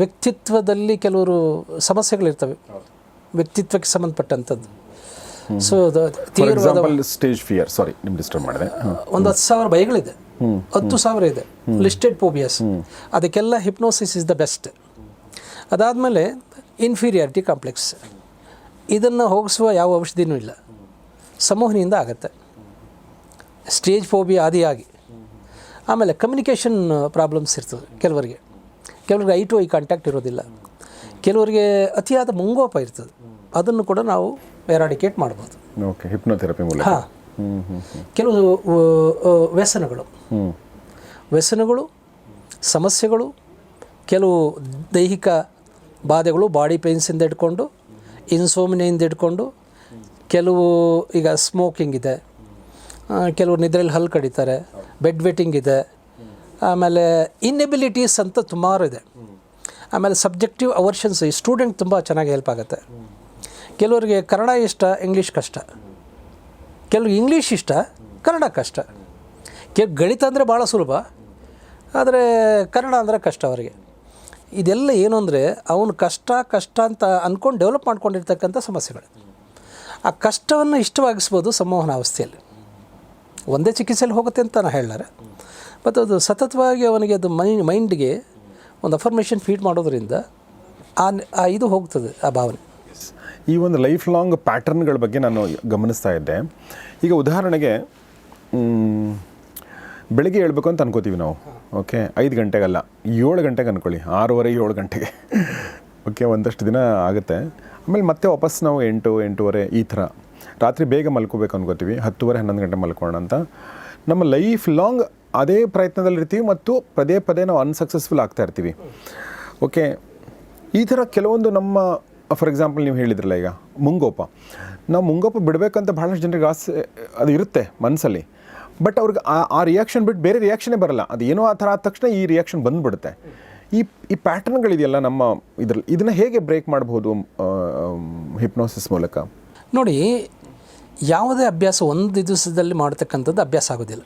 ವ್ಯಕ್ತಿತ್ವದಲ್ಲಿ ಕೆಲವರು ಸಮಸ್ಯೆಗಳಿರ್ತವೆ. ವ್ಯಕ್ತಿತ್ವಕ್ಕೆ ಸಂಬಂಧಪಟ್ಟಂಥದ್ದು. ಸೊ ತೀವ್ರವಾದ ಸ್ಟೇಜ್ ಫಿಯರ್ ಸಾರಿ ಡಿಸ್ಟರ್ಬ್ ಮಾಡಿದೆ. ಒಂದು ಹತ್ತು ಸಾವಿರ ಭಯಗಳಿದೆ ಹತ್ತು ಸಾವಿರ ಇದೆ. ಲಿಸ್ಟೆಡ್ ಫೋಬಿಯಾಸ್ ಅದಕ್ಕೆಲ್ಲ ಹಿಪ್ನೋಸಿಸ್ ಇಸ್ ದ ಬೆಸ್ಟ್ ಅದಾದಮೇಲೆ ಇನ್ಫೀರಿಯಾರಿಟಿ ಕಾಂಪ್ಲೆಕ್ಸ್ ಇದನ್ನು ಹೋಗಿಸುವ ಯಾವ ಔಷಧಿನೂ ಇಲ್ಲ. ಸಮೂಹನಿಂದ ಆಗುತ್ತೆ. ಸ್ಟೇಜ್ ಫೋಬಿಯಾ ಆದಿಯಾಗಿ. ಆಮೇಲೆ ಕಮ್ಯುನಿಕೇಷನ್ ಪ್ರಾಬ್ಲಮ್ಸ್ ಇರ್ತದೆ ಕೆಲವರಿಗೆ. ಕೆಲವರಿಗೆ ಐ ಟು ಐ ಕಾಂಟ್ಯಾಕ್ಟ್ ಇರೋದಿಲ್ಲ. ಕೆಲವರಿಗೆ ಅತಿಯಾದ ಮುಂಗೋಪ ಇರ್ತದೆ. ಅದನ್ನು ಕೂಡ ನಾವು ಎರಾಡಿಕೇಟ್ ಮಾಡ್ಬೋದು. ಓಕೆ ಹಿಪ್ನೋಥೆರಪಿ ಮೂಲಕ. ಹಾಂ. ಕೆಲವು ವ್ಯಸನಗಳು. ವ್ಯಸನಗಳು ಸಮಸ್ಯೆಗಳು ಕೆಲವು ದೈಹಿಕ ಬಾಧೆಗಳು ಬಾಡಿ ಪೇನ್ಸಿಂದ ಇಟ್ಕೊಂಡು ಇನ್ಸೋಮಿನಿಯಿಂದ ಹಿಡ್ಕೊಂಡು ಕೆಲವು ಈಗ ಸ್ಮೋಕಿಂಗ್ ಇದೆ. ಕೆಲವರು ಕೆಲವು ನಿದ್ರೆಯಲ್ಲಿ ಹಲ್ಲು ಕಡಿತಾರೆ. ಬೆಡ್ ವೆಟ್ಟಿಂಗ್ ಇದೆ. ಆಮೇಲೆ ಇನ್ಎಬಿಲಿಟೀಸ್ ಅಂತ ಸುಮಾರು ಇದೆ. ಆಮೇಲೆ ಸಬ್ಜೆಕ್ಟಿವ್ ಅವರ್ಷನ್ಸ್ ಈ ಸ್ಟೂಡೆಂಟ್ ತುಂಬ ಚೆನ್ನಾಗಿ ಹೆಲ್ಪ್ ಆಗುತ್ತೆ. ಕೆಲವರಿಗೆ ಕನ್ನಡ ಇಷ್ಟ ಇಂಗ್ಲೀಷ್ ಕಷ್ಟ. ಕೆಲವ್ರಿಗೆ ಇಂಗ್ಲೀಷ್ ಇಷ್ಟ, ಕನ್ನಡ ಕಷ್ಟ. ಕೆಲ, ಗಣಿತ ಅಂದರೆ ಭಾಳ ಸುಲಭ. ಆದರೆ ಕನ್ನಡ ಅಂದರೆ ಕಷ್ಟ ಅವರಿಗೆ. ಇದೆಲ್ಲ ಏನು ಅಂದರೆ ಅವನು ಕಷ್ಟ ಕಷ್ಟ ಅಂತ ಅಂದ್ಕೊಂಡು ಡೆವಲಪ್ ಮಾಡ್ಕೊಂಡಿರ್ತಕ್ಕಂಥ ಸಮಸ್ಯೆಗಳು. ಆ ಕಷ್ಟವನ್ನು ಇಷ್ಟವಾಗಿಸ್ಬೋದು ಸಂವಹನ ಅವಸ್ಥೆಯಲ್ಲಿ. ಒಂದೇ ಚಿಕಿತ್ಸೆಯಲ್ಲಿ ಹೋಗುತ್ತೆ ಅಂತ ನಾನು ಹೇಳಾರೆ ಮತ್ತು ಅದು ಸತತವಾಗಿ ಅವನಿಗೆ ಅದು ಮೈ, ಮೈಂಡ್ಗೆ ಒಂದು ಅಫರ್ಮೇಷನ್ ಫೀಡ್ ಮಾಡೋದ್ರಿಂದ ಆ ಇದು ಹೋಗ್ತದೆ, ಆ ಭಾವನೆ. ಈ ಒಂದು ಲೈಫ್ ಲಾಂಗ್ ಪ್ಯಾಟರ್ನ್ಗಳ ಬಗ್ಗೆ ನಾನು ಗಮನಿಸ್ತಾ ಇದ್ದೆ. ಈಗ ಉದಾಹರಣೆಗೆ ಬೆಳಿಗ್ಗೆ ಹೇಳ್ಬೇಕು ಅಂತ ಅನ್ಕೋತೀವಿ ನಾವು. ಓಕೆ ಐದು ಗಂಟೆಗಲ್ಲ. ಏಳು ಗಂಟೆಗೆ ಅಂದ್ಕೊಳ್ಳಿ ಆರೂವರೆ, ಏಳು ಗಂಟೆಗೆ. ಓಕೆ ಒಂದಷ್ಟು ದಿನ ಆಗುತ್ತೆ. ಆಮೇಲೆ ಮತ್ತೆ ವಾಪಸ್ ನಾವು ಎಂಟು, ಎಂಟೂವರೆ ಈ ಥರ ರಾತ್ರಿ ಬೇಗ ಮಲ್ಕೋಬೇಕು ಅನ್ಕೋತೀವಿ, ಹತ್ತುವರೆ, ಹನ್ನೊಂದು ಗಂಟೆ ಮಲ್ಕೋಣ ಅಂತ. ನಮ್ಮ ಲೈಫ್ ಲಾಂಗ್ ಅದೇ ಪ್ರಯತ್ನದಲ್ಲಿರ್ತೀವಿ ಮತ್ತು ಪದೇ ಪದೇ ನಾವು ಅನ್ಸಕ್ಸಸ್ಫುಲ್ ಆಗ್ತಾ ಇರ್ತೀವಿ. ಓಕೆ ಈ ಥರ ಕೆಲವೊಂದು ನಮ್ಮ ಫಾರ್ ಎಕ್ಸಾಂಪಲ್ ನೀವು ಹೇಳಿದ್ರಲ್ಲ ಈಗ, ಮುಂಗೋಪ. ನಾವು ಮುಂಗೋಪ ಬಿಡಬೇಕಂತ ಭಾಳಷ್ಟು ಜನರಿಗೆ ಆಸೆ, ಅದು ಇರುತ್ತೆ ಮನಸ್ಸಲ್ಲಿ ಬಟ್ ಅವ್ರಿಗೆ ಆ ಆ ರಿಯಾಕ್ಷನ್ ಬಿಟ್ಟು ಬೇರೆ ರಿಯಾಕ್ಷನೇ ಬರಲ್ಲ. ಅದು ಏನೋ ಆ ಥರ ಆದ ತಕ್ಷಣ ಈ ರಿಯಾಕ್ಷನ್ ಬಂದ್ಬಿಡುತ್ತೆ. ಈ ಈ ಪ್ಯಾಟರ್ನ್ಗಳಿದೆಯಲ್ಲ ನಮ್ಮ ಇದರಲ್ಲಿ, ಇದನ್ನು ಹೇಗೆ ಬ್ರೇಕ್ ಮಾಡ್ಬೋದು ಹಿಪ್ನೋಸಿಸ್ ಮೂಲಕ? ನೋಡಿ ಯಾವುದೇ ಅಭ್ಯಾಸ ಒಂದು ದಿವಸದಲ್ಲಿ ಮಾಡತಕ್ಕಂಥದ್ದು ಅಭ್ಯಾಸ ಆಗೋದಿಲ್ಲ.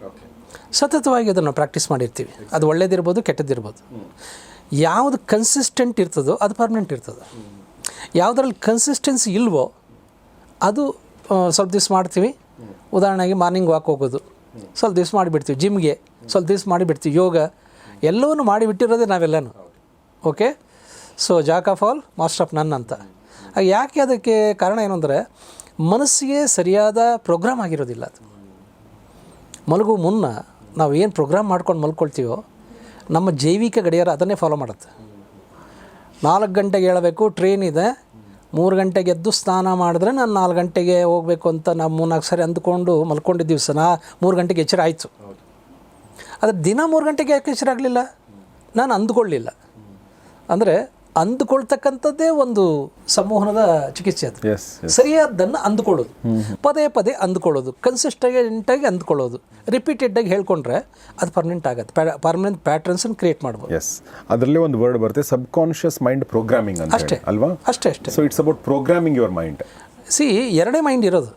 ಸತತವಾಗಿ ಅದನ್ನು ಪ್ರಾಕ್ಟೀಸ್ ಮಾಡಿರ್ತೀವಿ. ಅದು ಒಳ್ಳೇದಿರ್ಬೋದು ಕೆಟ್ಟದ್ದಿರ್ಬೋದು ಯಾವುದು ಕನ್ಸಿಸ್ಟೆಂಟ್ ಇರ್ತದೋ ಅದು ಪರ್ಮನೆಂಟ್ ಇರ್ತದೆ. ಯಾವುದ್ರಲ್ಲಿ ಕನ್ಸಿಸ್ಟೆನ್ಸಿ ಇಲ್ವೋ ಅದು ಸ್ವಲ್ಪ ದಿವಸ ಮಾಡ್ತೀವಿ. ಉದಾಹರಣೆಗೆ ಮಾರ್ನಿಂಗ್ ವಾಕ್ ಹೋಗೋದು. ಸ್ವಲ್ಪ ದಿವಸ ಮಾಡಿಬಿಡ್ತೀವಿ. ಜಿಮ್ಗೆ ಸ್ವಲ್ಪ ದಿವಸ ಮಾಡಿಬಿಡ್ತೀವಿ. ಯೋಗ ಎಲ್ಲವನ್ನೂ ಮಾಡಿಬಿಟ್ಟಿರೋದೇ ನಾವೆಲ್ಲನೂ. Okay so jack of all master of none ಅಂತ. ಯಾಕೆ ಅದಕ್ಕೆ ಕಾರಣ ಏನು ಅಂದರೆ ಮನಸ್ಸಿಗೆ ಸರಿಯಾದ ಪ್ರೋಗ್ರಾಮ್ ಆಗಿರೋದಿಲ್ಲ ಅದು. ಮಲಗೋ ಮುನ್ನ ನಾವು ಏನು ಪ್ರೋಗ್ರಾಮ್ ಮಾಡ್ಕೊಂಡು ಮಲ್ಕೊಳ್ತೀವೋ, ನಮ್ಮ ಜೈವಿಕ ಗಡಿಯಾರ ಅದನ್ನೇ ಫಾಲೋ ಮಾಡುತ್ತೆ. ನಾಲ್ಕು ಗಂಟೆಗೆ ಹೇಳಬೇಕು ಟ್ರೈನ್ ಇದೆ. ಮೂರು ಗಂಟೆಗೆ ಎದ್ದು ಸ್ನಾನ ಮಾಡಿದ್ರೆ ನಾನು ನಾಲ್ಕು ಗಂಟೆಗೆ ಹೋಗಬೇಕು ಅಂತ ನಾವು ಮೂರ್ನಾಲ್ಕು ಸಾರಿ ಅಂದ್ಕೊಂಡು ಮಲ್ಕೊಂಡಿದ್ದೀವಿ ಸಹ ನಾ ಮೂರು ಗಂಟೆಗೆ ಎಚ್ಚರ ಆಯಿತು. ಆದರೆ ದಿನ ಮೂರು ಗಂಟೆಗೆ ಯಾಕೆ ಎಚ್ಚರ ಆಗಲಿಲ್ಲ? ನಾನು ಅಂದ್ಕೊಳ್ಳಿಲ್ಲ. ಅಂದರೆ ಅಂದುಕೊಳ್ತಕ್ಕಂಥದ್ದೇ ಒಂದು ಸಂವಹನದ ಚಿಕಿತ್ಸೆ ಅದು. ಎಸ್ ಸರಿಯಾದ್ದನ್ನು ಅಂದುಕೊಳ್ಳೋದು. ಪದೇ ಪದೇ ಅಂದ್ಕೊಳ್ಳೋದು. ಕನ್ಸಿಸ್ಟೆಂಟಾಗಿ ಅಂದ್ಕೊಳ್ಳೋದು. ರಿಪೀಟೆಡಾಗಿ ಹೇಳ್ಕೊಂಡ್ರೆ ಅದು ಪರ್ಮನೆಂಟ್ ಆಗುತ್ತೆ. ಪರ್ಮನೆಂಟ್ ಪ್ಯಾಟ್ರನ್ಸನ್ನು ಕ್ರಿಯೇಟ್ ಮಾಡ್ಬೋದು. ಎಸ್ ಅದರಲ್ಲೇ ಒಂದು ವರ್ಡ್ ಬರುತ್ತೆ ಸಬ್ ಕಾನ್ಷಿಯಸ್ ಮೈಂಡ್ ಪ್ರೋಗ್ರಾಮಿಂಗ್ ಅಂತ ಅಷ್ಟೇ. ಅಲ್ವಾ? ಅಷ್ಟೇ ಅಷ್ಟೇ. So it's about programming your mind see ಎರಡೇ ಮೈಂಡ್ ಇರೋದು.